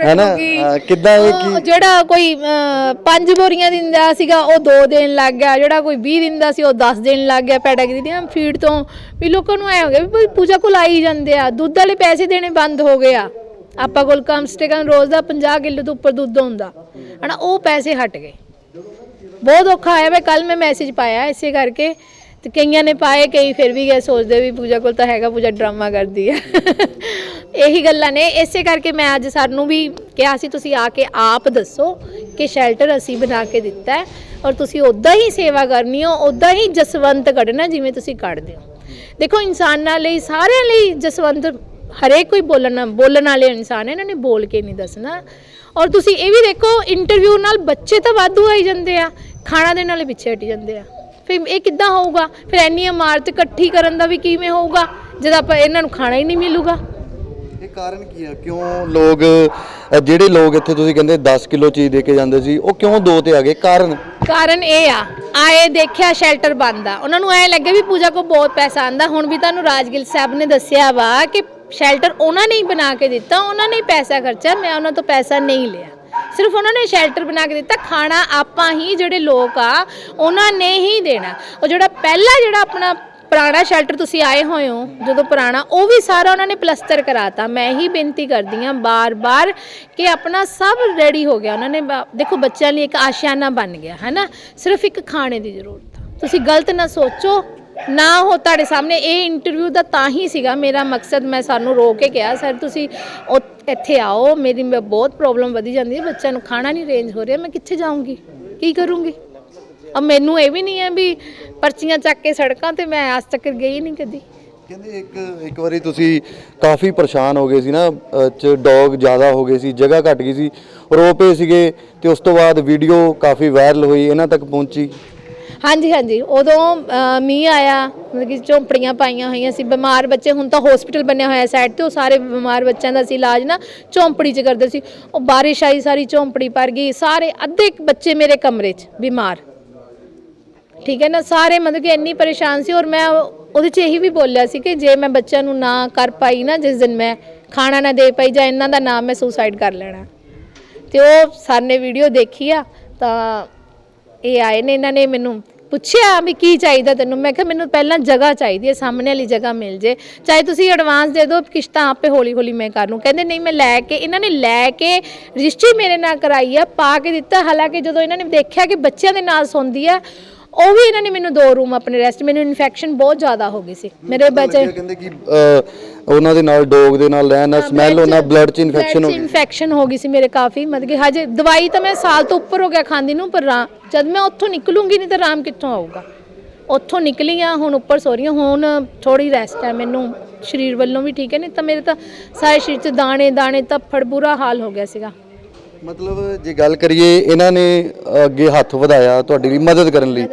Speaker 3: ਹੈ ਨਾ ਹਾਂ, ਕਿੱਦਾਂ ਇਹ ਕੀ
Speaker 1: ਜਿਹੜਾ ਕੋਈ ਅਹ, ਪੰਜ ਬੋਰੀਆਂ ਦਿੰਦਾ ਸੀਗਾ ਉਹ ਦੋ ਦਿਨ ਲੱਗ ਗਿਆ। ਜਿਹੜਾ ਕੋਈ 20 ਦਿੰਦਾ ਸੀ ਉਹ 10 ਦਿਨ ਲੱਗ ਗਿਆ ਪੈਡਾਗਰੀ ਦੀਆਂ ਫੀਡ ਤੋਂ ਵੀ ਲੋਕਾਂ ਨੂੰ ਐ ਹੋ ਗਿਆ ਵੀ ਪੂਜਾ ਕੋਲ ਆਈ ਜਾਂਦੇ ਆ। ਦੁੱਧ ਵਾਲੇ ਪੈਸੇ ਦੇਣੇ ਬੰਦ ਹੋ ਗਏ ਆ। ਆਪਾਂ ਕੋਲ ਕਮ ਸੇ ਕਮ ਰੋਜ਼ ਦਾ 50 ਕਿਲੋ ਤੋਂ ਉੱਪਰ ਦੁੱਧ ਹੁੰਦਾ। ਹਨਾ ਉਹ ਪੈਸੇ ਹਟ ਗਏ। ਬਹੁਤ ਔਖਾ ਆਇਆ ਵੇ। ਕੱਲ ਮੈਂ ਮੈਸੇਜ ਪਾਇਆ ਇਸੇ ਕਰਕੇ ਤੇ ਕਈਆਂ ਨੇ ਪਾਏ, ਕਈ ਫਿਰ ਵੀ ਗਏ, ਸੋਚਦੇ ਵੀ ਪੂਜਾ ਕੋਲ ਤਾਂ ਹੈਗਾ, ਪੂਜਾ ਡਰਾਮਾ ਕਰਦੀ ਹੈ ਇਹੀ ਗੱਲਾਂ ਨੇ। ਇਸੇ ਕਰਕੇ ਮੈਂ ਅੱਜ ਸਾਨੂੰ ਵੀ ਕਿਹਾ ਸੀ, ਤੁਸੀਂ ਆ ਕੇ ਆਪ ਦੱਸੋ ਕਿ ਸ਼ੈਲਟਰ ਅਸੀਂ ਬਣਾ ਕੇ ਦਿੱਤਾ ਹੈ ਔਰ ਤੁਸੀਂ ਉਦਾਂ ਹੀ ਸੇਵਾ ਕਰਨੀ ਹੋ ਉਦਾਂ ਹੀ ਜਸਵੰਤ ਕੱਢਣਾ ਜਿਵੇਂ ਤੁਸੀਂ ਕੱਢਦੇ ਹੋ। ਦੇਖੋ, ਇਨਸਾਨਾਂ ਲਈ, ਸਾਰਿਆਂ ਲਈ ਜਸਵੰਤ ਹਰੇਕ ਕੋਈ ਬੋਲਣਾ, ਬੋਲਣ ਵਾਲੇ ਇਨਸਾਨ ਹੈ ਇਹਨਾਂ ਨੇ ਬੋਲ ਕੇ ਨਹੀਂ ਦੱਸਣਾ। ਔਰ ਤੁਸੀਂ ਇਹ ਵੀ ਦੇਖੋ ਇੰਟਰਵਿਊ ਨਾਲ ਬੱਚੇ ਤਾਂ ਵਾਧੂ ਆਈ ਜਾਂਦੇ ਆ, ਖਾਣਾ ਦੇਣ ਵਾਲੇ ਪਿੱਛੇ ਹਟ ਜਾਂਦੇ ਆ। ਫਿਰ ਇਹ ਕਿੱਦਾਂ ਹੋਊਗਾ? ਫਿਰ ਇੰਨੀ ਇਮਾਰਤ ਇਕੱਠੀ ਕਰਨ ਦਾ ਵੀ ਕਿਵੇਂ ਹੋਊਗਾ? ਜਦ ਆਪਾਂ ਇਹਨਾਂ ਨੂੰ ਖਾਣਾ ਹੀ ਨਹੀਂ ਮਿਲੂਗਾ।
Speaker 3: ਇਹ ਕਾਰਨ ਕੀ ਹੈ ਕਿਉਂ ਲੋਕ ਜਿਹੜੇ ਲੋਕ ਇੱਥੇ ਤੁਸੀਂ ਕਹਿੰਦੇ 10 ਕਿਲੋ ਚੀਜ਼ ਦੇ ਕੇ ਜਾਂਦੇ ਸੀ ਉਹ ਕਿਉਂ ਦੋ ਤੇ ਆ ਗਏ? ਕਾਰਨ?
Speaker 1: ਕਾਰਨ ਇਹ ਆ ਆਏ ਦੇਖਿਆ ਸ਼ੈਲਟਰ ਬੰਦ ਆ। ਉਹਨਾਂ ਨੂੰ ਐ ਲੱਗੇ ਵੀ ਪੂਜਾ ਕੋ ਬਹੁਤ ਪੈਸਾ ਆਂਦਾ। ਹੁਣ ਵੀ ਤੁਹਾਨੂੰ ਰਾਜਗਿਲ ਸਾਹਿਬ ਨੇ ਦੱਸਿਆ ਵਾ ਕਿ ਸ਼ੈਲਟਰ ਉਹਨਾਂ ਨੇ ਹੀ ਬਣਾ ਕੇ ਦਿੱਤਾ ਉਹਨਾਂ ਨੇ ਹੀ ਪੈਸਾ ਖਰਚਿਆ। ਮੈਂ ਉਹਨਾਂ ਤੋਂ ਪੈਸਾ ਨਹੀਂ ਲਿਆ। ਸਿਰਫ ਉਹਨਾਂ ਨੇ ਸ਼ੈਲਟਰ ਬਣਾ ਕੇ ਦਿੱਤਾ, ਖਾਣਾ ਆਪਾਂ ਹੀ ਜਿਹੜੇ ਲੋਕ ਆ, ਉਹਨਾਂ ਨੇ ਹੀ ਦੇਣਾ। ਉਹ ਜਿਹੜਾ ਪਹਿਲਾ ਜਿਹੜਾ ਆਪਣਾ ਪੁਰਾਣਾ ਸ਼ੈਲਟਰ ਤੁਸੀਂ ਆਏ ਹੋਏ ਹੋ, ਜਦੋਂ ਪੁਰਾਣਾ, ਉਹ ਵੀ ਸਾਰਾ ਉਹਨਾਂ ਨੇ ਪਲਸਤਰ ਕਰਾਤਾ। ਮੈਂ ਹੀ ਬੇਨਤੀ ਕਰਦੀ ਹਾਂ ਬਾਰ-ਬਾਰ ਕਿ ਆਪਣਾ ਸਭ ਰੈਡੀ ਹੋ ਗਿਆ। ਉਹਨਾਂ ਨੇ ਬ- ਦੇਖੋ ਬੱਚਿਆਂ ਲਈ ਇੱਕ ਆਸ਼ਿਆਨਾ ਬਣ ਗਿਆ ਹੈ ਨਾ ਸਿਰਫ ਇੱਕ ਖਾਣੇ ਦੀ ਜ਼ਰੂਰਤ ਆ। ਤੁਸੀਂ ਗਲਤ ਨਾ ਸੋਚੋ। ਨਾ ਹੋ ਤੁਹਾਡੇ ਸਾਹਮਣੇ ਇਹ ਇੰਟਰਵਿਊ ਦਾ ਤਾਂ ਹੀ ਸੀਗਾ। ਮੇਰਾ ਮਕਸਦ ਮੈਂ ਸਾਨੂੰ ਰੋ ਕੇ ਕਿਹਾ, ਸਰ, ਤੁਸੀਂ ਉਹ- ਇੱਥੇ ਆਓ ਮੇਰੀ ਮ- ਬਹੁਤ ਪ੍ਰੋਬਲਮ ਵਧੀ ਜਾਂਦੀ ਹੈ ਬੱਚਿਆਂ ਨੂੰ ਖਾਣਾ ਨਹੀਂ ਰੇਂਜ ਹੋ ਰਿਹਾ ਮੈਂ ਕਿੱਥੇ ਜਾਊਂਗੀ? ਕੀ ਕਰੂੰਗੀ? ਅਬ ਮੈਨੂੰ ਇਹ ਵੀ ਨਹੀਂ ਹੈ ਵੀ ਪਰਚੀਆਂ ਚੱਕ ਕੇ ਸੜਕਾਂ ਤੇ ਮੈਂ ਅੱਜ ਤੱਕ ਗਈ ਨਹੀਂ ਕਦੀ।
Speaker 3: ਕਹਿੰਦੇ ਇੱਕ ਇੱਕ ਵਾਰੀ ਤੁਸੀਂ ਕਾਫੀ ਪਰੇਸ਼ਾਨ ਹੋ ਗਏ ਸੀ ਨਾ ਅ, ਚ ਡੌਗ ਜ਼ਿਆਦਾ ਹੋ ਗਏ ਸੀ ਜਗ੍ਹਾ ਘਟ ਗਈ ਸੀ ਰੋ ਪਏ ਸੀਗੇ ਤੇ ਉਸ ਤੋਂ ਬਾਅਦ ਵੀਡੀਓ ਕਾਫੀ ਵਾਇਰਲ ਹੋਈ ਇਹਨਾਂ ਤੱਕ ਪਹੁੰਚੀ।
Speaker 1: ਹਾਂਜੀ ਹਾਂਜੀ। ਉਦੋਂ ਅਹ, ਮੀਂਹ ਆਇਆ ਮਤਲਬ ਕਿ ਝੌਂਪੜੀਆਂ ਪਾਈਆਂ ਹੋਈਆਂ ਸੀ। ਬਿਮਾਰ ਬੱਚੇ ਹੁਣ ਤਾਂ ਹਸਪੀਟਲ ਬਣਿਆ ਹੋਇਆ ਸਾਈਡ ਤੇ ਉਹ ਸਾਰੇ ਬਿਮਾਰ ਬੱਚਿਆਂ ਦਾ ਸੀ ਇਲਾਜ ਨਾ ਝੌਂਪੜੀ 'ਚ ਕਰਦੇ ਸੀ। ਉਹ ਬਾਰਿਸ਼ ਆਈ ਸਾਰੀ ਝੌਂਪੜੀ ਭਰ ਗਈ। ਸਾਰੇ ਅੱਧੇ ਕੁ ਬੱਚੇ ਮੇਰੇ ਕਮਰੇ 'ਚ ਬਿਮਾਰ। ਠੀਕ ਹੈ ਨਾ? ਸਾਰੇ ਮਤਲਬ ਕਿ ਇੰਨੀ ਪਰੇਸ਼ਾਨ ਸੀ ਔਰ ਮੈਂ ਉਹਦੇ 'ਚ ਇਹੀ ਵੀ ਬੋਲਿਆ ਸੀ ਕਿ ਜੇ ਮੈਂ ਬੱਚਿਆਂ ਨੂੰ ਨਾ ਕਰ ਪਾਈ ਨਾ ਜਿਸ ਦਿਨ ਮੈਂ ਖਾਣਾ ਨਾ ਦੇ ਪਾਈ ਜਾਂ ਇਹਨਾਂ ਦਾ ਨਾਮ ਮੈਂ ਸੁਸਾਈਡ ਕਰ ਲੈਣਾ। ਤੇ ਉਹ ਸਰ ਨੇ ਵੀਡੀਓ ਦੇਖੀ ਆ ਤਾਂ ਇਹ ਆਏ ਨੇ, ਇਹਨਾਂ ਨੇ ਮੈਨੂੰ ਪੁੱਛਿਆ ਵੀ ਕੀ ਚਾਹੀਦਾ ਤੈਨੂੰ? ਮੈਂ ਕਿਹਾ, ਮੈਨੂੰ ਪਹਿਲਾਂ ਜਗ੍ਹਾ ਚਾਹੀਦੀ ਹੈ, ਸਾਹਮਣੇ ਵਾਲੀ ਜਗ੍ਹਾ ਮਿਲ ਜੇ। ਚਾਹੇ ਤੁਸੀਂ ਐਡਵਾਂਸ ਦੇ ਦਿਓ, ਕਿਸ਼ਤਾਂ ਆਪੇ ਹੌਲੀ ਹੌਲੀ ਮੈਂ ਕਰ ਲੂੰ। ਕਹਿੰਦੇ, ਨਹੀਂ, ਮੈਂ ਲੈ ਕੇ, ਇਹਨਾਂ ਨੇ ਲੈ ਕੇ ਰਜਿਸਟਰੀ ਮੇਰੇ ਨਾਲ ਕਰਾਈ ਆ, ਪਾ ਕੇ ਦਿੱਤਾ। ਹਾਲਾਂਕਿ ਜਦੋਂ ਇਹਨਾਂ ਨੇ ਦੇਖਿਆ ਕਿ ਬੱਚਿਆਂ ਦੇ ਨਾਲ ਸੌਂਦੀ ਆ ਉਹ ਵੀ ਇਹਨਾਂ ਨੇ ਮੈਨੂੰ ਦੋ ਰੂਮ ਆਪਣੇ ਰੈਸਟ ਮੈਨੂੰ ਇਨਫੈਕਸ਼ਨ ਬਹੁਤ ਜ਼ਿਆਦਾ ਹੋ ਗਈ ਸੀ। ਮੇਰੇ ਬੱਚੇ
Speaker 3: ਕਹਿੰਦੇ ਕਿ ਅ, ਉਹਨਾਂ ਦੇ ਨਾਲ ਡੌਗ ਦੇ ਨਾਲ ਰਹਿਣ ਨਾਲ ਸਮੈਲ ਉਹਨਾਂ ਬਲੱਡ 'ਚ ਇਨਫੈਕਸ਼ਨ ਹੋ ਗਈ।
Speaker 1: ਇਨਫੈਕਸ਼ਨ ਹੋ ਗਈ ਸੀ ਮੇਰੇ ਕਾਫੀ ਮਤਲਬ ਕਿ ਹਜੇ ਦਵਾਈ ਤਾਂ ਮੈਂ ਸਾਲ ਤੋਂ ਉੱਪਰ ਹੋ ਗਿਆ ਖਾਂਦੀ ਨੂੰ ਪਰ ਰਾ- ਜਦ ਮੈਂ ਉੱਥੋਂ ਨਿਕਲੂੰਗੀ ਨਹੀਂ ਤਾਂ ਆਰਾਮ ਕਿੱਥੋਂ ਆਊਗਾ? ਉੱਥੋਂ ਨਿਕਲੀ ਆ ਹੁਣ ਉੱਪਰ ਸੋ ਰਹੀ ਹਾਂ ਹੁਣ ਥੋੜੀ ਰੈਸਟ ਹੈ ਮੈਨੂੰ ਸਰੀਰ ਵੱਲੋਂ ਵੀ ਠੀਕ ਹੈ ਨਹੀਂ ਤਾਂ ਮੇਰੇ ਤਾਂ ਸਾਰੇ ਸਰੀਰ 'ਚ ਦਾਣੇ ਦਾਣੇ ਧੱਫੜ ਬੁਰਾ ਹਾਲ ਹੋ ਗਿਆ ਸੀਗਾ।
Speaker 3: ਮਤਲਬ ਜੇ ਗੱਲ ਕਰੀਏ, ਇਹਨਾਂ ਨੇ ਅੱਗੇ ਹੱਥ ਵਧਾਇਆ ਤੁਹਾਡੀ ਲਈ ਮਦਦ ਕਰਨ ਲਈ।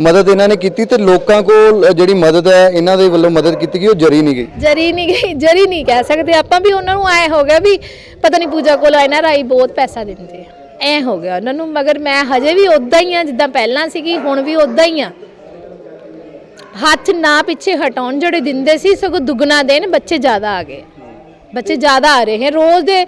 Speaker 3: ਮਦਦ ਇਹਨਾਂ ਨੇ ਕੀਤੀ ਤੇ ਲੋਕਾਂ ਕੋਲ ਜਿਹੜੀ ਮਦਦ ਹੈ, ਇਹਨਾਂ ਦੇ ਵੱਲੋਂ ਮਦਦ ਕੀਤੀ ਗਈ, ਉਹ ਜਰੀ ਨਹੀਂ ਗਈ।
Speaker 1: ਜਰੀ ਨਹੀਂ ਗਈ, ਜਰੀ ਨਹੀਂ ਕਹਿ ਸਕਦੇ ਆਪਾਂ ਵੀ ਉਹਨਾਂ ਨੂੰ ਐ ਹੋ ਗਿਆ ਵੀ ਪਤਾ ਨਹੀਂ ਪੂਜਾ ਕੋਲ ਐਨ ਆਰ ਬਹੁਤ ਪੈਸਾ ਦਿੰਦੇ ਆ। ਐ ਹੋ ਗਿਆ ਉਹਨਾਂ ਨੂੰ, ਮਗਰ ਮੈਂ ਹਜੇ ਵੀ ਉਦਾਂ ਹੀ ਆ, ਜਿੱਦਾਂ ਪਹਿਲਾਂ ਸੀਗੀ, ਹੁਣ ਵੀ ਉਦਾਂ ਹੀ ਆ। ਹੱਥ ਨਾ ਪਿੱਛੇ ਹਟਾਉਣ ਜਿਹੜੇ ਦਿੰਦੇ ਸੀ, ਸਗੋਂ ਦੁੱਗਣਾ ਦੇਣ ਬੱਚੇ ਜ਼ਿਆਦਾ ਆ ਗਏ। ਬੱਚੇ ਜ਼ਿਆਦਾ ਆ ਰਹੇ ਹੈ। ਰੋਜ਼ ਦੇ